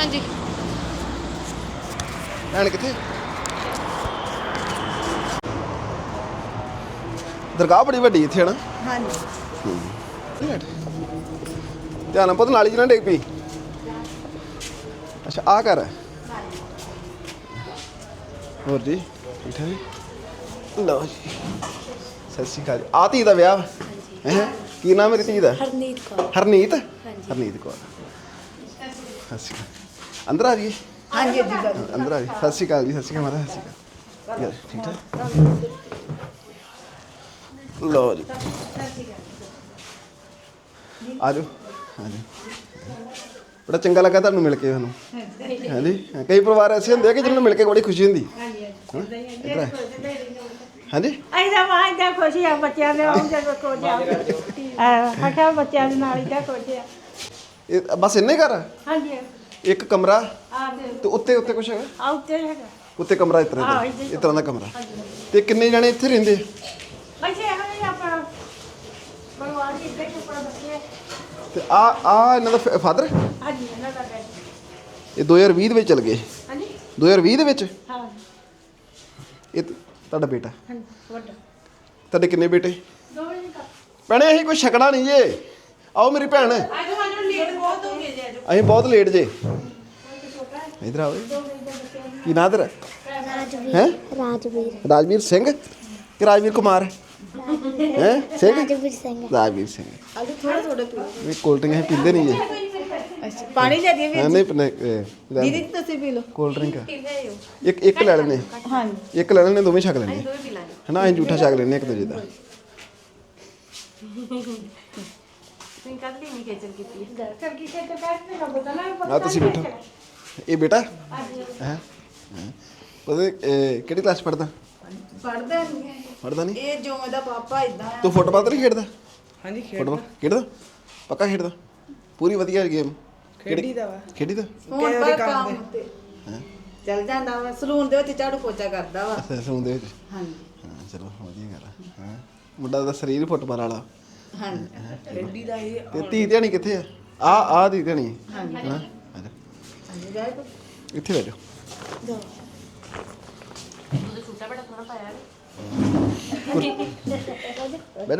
ਹਾਂਜੀ। ਭੈਣ ਕਿੱਥੇ? ਦਰਗਾਹ ਬੜੀ ਵੱਡੀ ਇੱਥੇ ਹਨਾ? ਹਾਂਜੀ। ਧਿਆਨ ਨਾਲ ਪੁੱਤ ਨਾਲੀ ਚ ਨਾ ਡਿੱਗ ਪਈ। ਅੱਛਾ ਆ ਕਰ ਹੋਰ ਜੀ ਠੀਕ ਠਾਕ ਜੀ ਲਓ ਜੀ। ਸਤਿ ਸ਼੍ਰੀ ਅਕਾਲ। ਜੀ ਆ ਧੀ ਦਾ ਵਿਆਹ ਹੈ? ਕੀ ਨਾਮ ਮੇਰੀ ਧੀ ਦਾ? ਹਰਨੀਤ ਕੌਰ। ਹਰਨੀਤ? ਹਰਨੀਤ ਕੌਰ। ਸਤਿ ਸ਼੍ਰੀ ਅਕਾਲ। ਅੰਦਰ ਆ ਜੀ ਹਾਂਜੀ ਜੀ ਅੰਦਰ ਆ ਜੀ ਸਤਿ ਸ਼੍ਰੀ ਅਕਾਲ ਜੀ ਸਤਿ ਸ਼੍ਰੀ ਅਕਾਲ ਮਾਤਾ ਸਤਿ ਸ਼੍ਰੀ ਅਕਾਲ। ਯਾਰ ਠੀਕ ਠਾਕ? ਲਓ ਜੀ। ਆ ਜਾਓ। ਆ ਜਾਓ। ਬੜਾ ਚੰਗਾ ਲੱਗਾ ਤੁਹਾਨੂੰ ਮਿਲ ਕੇ ਸਾਨੂੰ। ਹਾਂਜੀ। ਕਈ ਪਰਿਵਾਰ ਐਸੇ ਹੁੰਦੇ ਆ ਕਿ ਜਿਹਨਾਂ ਨੂੰ ਮਿਲ ਕੇ ਬੜੀ ਖੁਸ਼ੀ ਹੁੰਦੀ। ਹਾਂਜੀ ਤਾਂ ਮਾਂ ਦਾ ਖੁਸ਼ੀ ਆ ਬੱਚਿਆਂ ਦੇ ਆਉਂ ਜਦੋਂ ਕੋ ਜਾ। ਆਖਿਆ ਬੱਚਿਆਂ ਦੇ ਨਾਲ ਹੀ ਤਾਂ ਖੁਸ਼ ਆ। ਇਹ ਬਸ ਇੰਨੇ ਆ? ਹਾਂਜੀ। ਇੱਕ ਕਮਰਾ ਆ ਦੇ ਤੇ ਉੱਤੇ ਉੱਤੇ ਕੁਛ ਹੈਗਾ? ਆ ਉੱਤੇ ਹੈਗਾ। ਉੱਤੇ ਕਮਰਾ ਇਸ ਤਰ੍ਹਾਂ ਹਾਂ, ਦਾ ਹੀ ਇਸ ਤਰ੍ਹਾਂ ਦਾ ਕਮਰਾ। ਤੇ ਕਿੰਨੇ ਜਣੇ ਇੱਥੇ ਰਹਿੰਦੇ? ਆ? ਅੱਛਾ ਇਹੋ ਜਿਹਾ ਆਪਣਾ ਕੋਲ ਬੱਚੇ। ਤੇ ਆ ਆ ਇਹਨਾਂ ਦਾ ਫਾਦਰ? ਹਾਂਜੀ ਇਹਨਾਂ ਦਾ ਬੈਠ ਇਹ 2020 ਦੇ ਵਿੱਚ ਚਲ ਗਏ। ਹਾਂਜੀ। 2020 ਦੇ ਵਿੱਚ? ਹਾਂ। ਇਹ ਤ- ਤੁਹਾਡਾ ਬੇਟਾ? ਹਾਂਜੀ ਵੱਡਾ। ਤੁਹਾਡੇ ਕਿੰਨੇ ਬੇਟੇ? ਦੋ ਵਜੇ ਤੱਕ। ਭੈਣੇ ਅਸੀਂ ਕੋਈ ਛਕਣਾ ਨਹੀਂ ਜੇ। ਆਓ ਮੇਰੀ ਭੈਣ। ਆਜੋ ਲੇਟ ਬਹੁਤ ਹੋ ਗਏ ਜੀ ਆਜੋ ਅਸੀਂ ਬਹੁਤ ਲੇਟ ਜੇ ਇਧਰ ਆਓ ਕੀ ਨਾਂ ਤੇਰਾ ਰਾਜਵੀਰ ਹੈ ਰਾਜਵੀਰ ਰਾਜਵੀਰ ਸਿੰਘ ਕਿ ਰਾਜਵੀਰ ਕੁਮਾਰ ਹੈ ਸਿੰਘ ਰਾਜਵੀਰ ਸਿੰਘ ਰਾਜਵੀਰ ਸਿੰਘ ਆਲੂ ਥੋੜਾ ਥੋੜਾ ਪੀਓ ਇਹ ਕੋਲਡ ਡਰਿੰਕ ਅਸੀਂ ਪੀਂਦੇ ਨਹੀਂ ਜੇ ਅੱਛਾ ਪਾਣੀ ਲੈ ਦਈਏ ਹਾਂ, ਨਹੀਂ ਪਨੇ ਦੀਦੀ ਤੁਸੀਂ ਪੀ ਲਓ ਕੋਲਡ ਡਰਿੰਕ ਇੱਕ ਇੱਕ ਲੈ ਲੈਣੇ ਹਾਂਜੀ ਇੱਕ ਲੈ ਲੈਣੇ ਦੋਵੇਂ ਛਕ ਲੈਣੇ ਹਨਾ ਅਸੀਂ ਝੂਠਾ ਛਕ ਲੈਣੇ ਇੱਕ ਦੂਜੇ ਦਾ ਤੁਸੀਂ ਕਦ ਲਈ ਨਹੀਂ ਖੇਚਲ ਕੀਤੀ ਹੈ। ਫਿਰ ਕੀ ਤੇ ਬੈਠ ਤੇ ਨਾ ਬਤਾ ਆ ਤੁਸੀਂ ਬੈਠੋ। ਇਹ ਬੇਟਾ? ਹੈ? ਉਹਦੇ ਇਹ, ਕਿਹੜੀ ਕਲਾਸ ਪੜਦਾ ਪੜਦਾ ਨਹੀਂ ਪੜਦਾ ਨਹੀਂ? ਇਹ ਜੋ ਇਹਦਾ ਪਾਪਾ ਇਦਾਂ ਤੂੰ ਫੁੱਟਬਾਲ ਤਾਂ ਨਹੀਂ ਖੇਡਦਾ? ਹਾਂਜੀ ਫੁੱਟਬਾਲ ਖੇਡਦਾ? ਪੱਕਾ ਖੇਡਦਾ? ਪੂਰੀ ਵਧੀਆ ਗੇਮ। ਖੇਡੀ ਦਾ ਵਾ। ਖੇਡੀ ਦਾ ਹੁਣ ਪਰ ਕੰਮ ਤੇ। ਚੱਲ ਜਾਂਦਾ ਵਾ ਸਲੂਨ ਦੇ ਵਿੱਚ ਝਾੜੂ ਪੋਚਾ ਕਰਦਾ ਵਾ। ਅੱਛਾ ਸੌਂ ਦੇ ਵਿੱਚ। ਹਾਂਜੀ। ਹਾਂ ਚਲੋ ਵਧੀਆ ਗੱਲ ਹਾਂ? ਮੁੰਡਾ ਦਾ ਸਰੀਰ ਫੁੱਟਬਾਲ ਵਾਲਾ। ਦਾ ਇਹ ਤੇ ਧੀ ਧਿਆਣੀ ਕਿੱਥੇ ਆ? ਆ ਆ ਧੀ ਧਿਆਣੀ ਹਾਂਜੀ। ਹਾਂ ਆ ਜਾ। ਹਾਂਜੀ ਜਾਏ ਕੋ ਇੱਥੇ ਜਾ। ਉਹਦੇ ਛੋਟਾ ਬੜਾ ਪਾਇਆ ਹੈ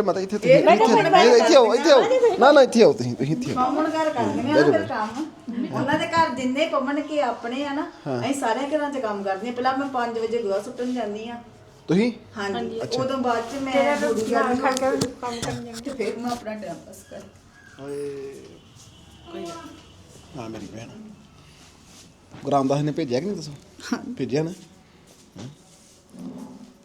ਮਾਤਾ ਇੱਥੇ ਤੁਸੀਂ ਇੱਥੇ ਨਹੀਂ, ਇੱਥੇ ਆਓ ਇੱਥੇ ਆਓ। ਨਾ ਨਾ ਇੱਥੇ ਆਓ ਤੁਸੀਂ ਤੁਸੀਂ ਇੱਥੇ ਆਓ। ਮਾਮਣ ਘਰ ਕਰਦੀਆਂ ਨਾ ਫਿਰ ਕੰਮ। ਉਹਨਾਂ ਦੇ ਘਰ ਜਿੰਨੇ ਪਵਨ ਕੇ ਆਪਣੇ ਆ ਨਾ ਅਸੀਂ ਸਾਰੇ ਘਰਾਂ 'ਚ ਕੰਮ ਕਰਦੀਆਂ ਪਹਿਲਾਂ ਮੈਂ 5 ਵਜੇ ਗੋਹਾ ਸੁੱਟਣ ਜਾਂਦੀ ਆ ਤੁਸੀਂ? ਹਾਂਜੀ ਉਦੋਂ ਬਾਅਦ 'ਚ ਮੈਂ ਕੇ ਕੰਮ ਕਰਨ ਤੇ ਫਿਰ ਮੈਂ ਆਪਣਾ ਟਾਈਮ ਪਾਸ ਕਰ। ਓਏ ਹਾਂ ਮੇਰੀ ਭੈਣ। ਗੁਰਾਮ ਦਾਸ ਨੇ ਭੇਜਿਆ ਕਿ ਨਹੀਂ ਦੱਸੋ? ਭੇਜਿਆ ਨਾ।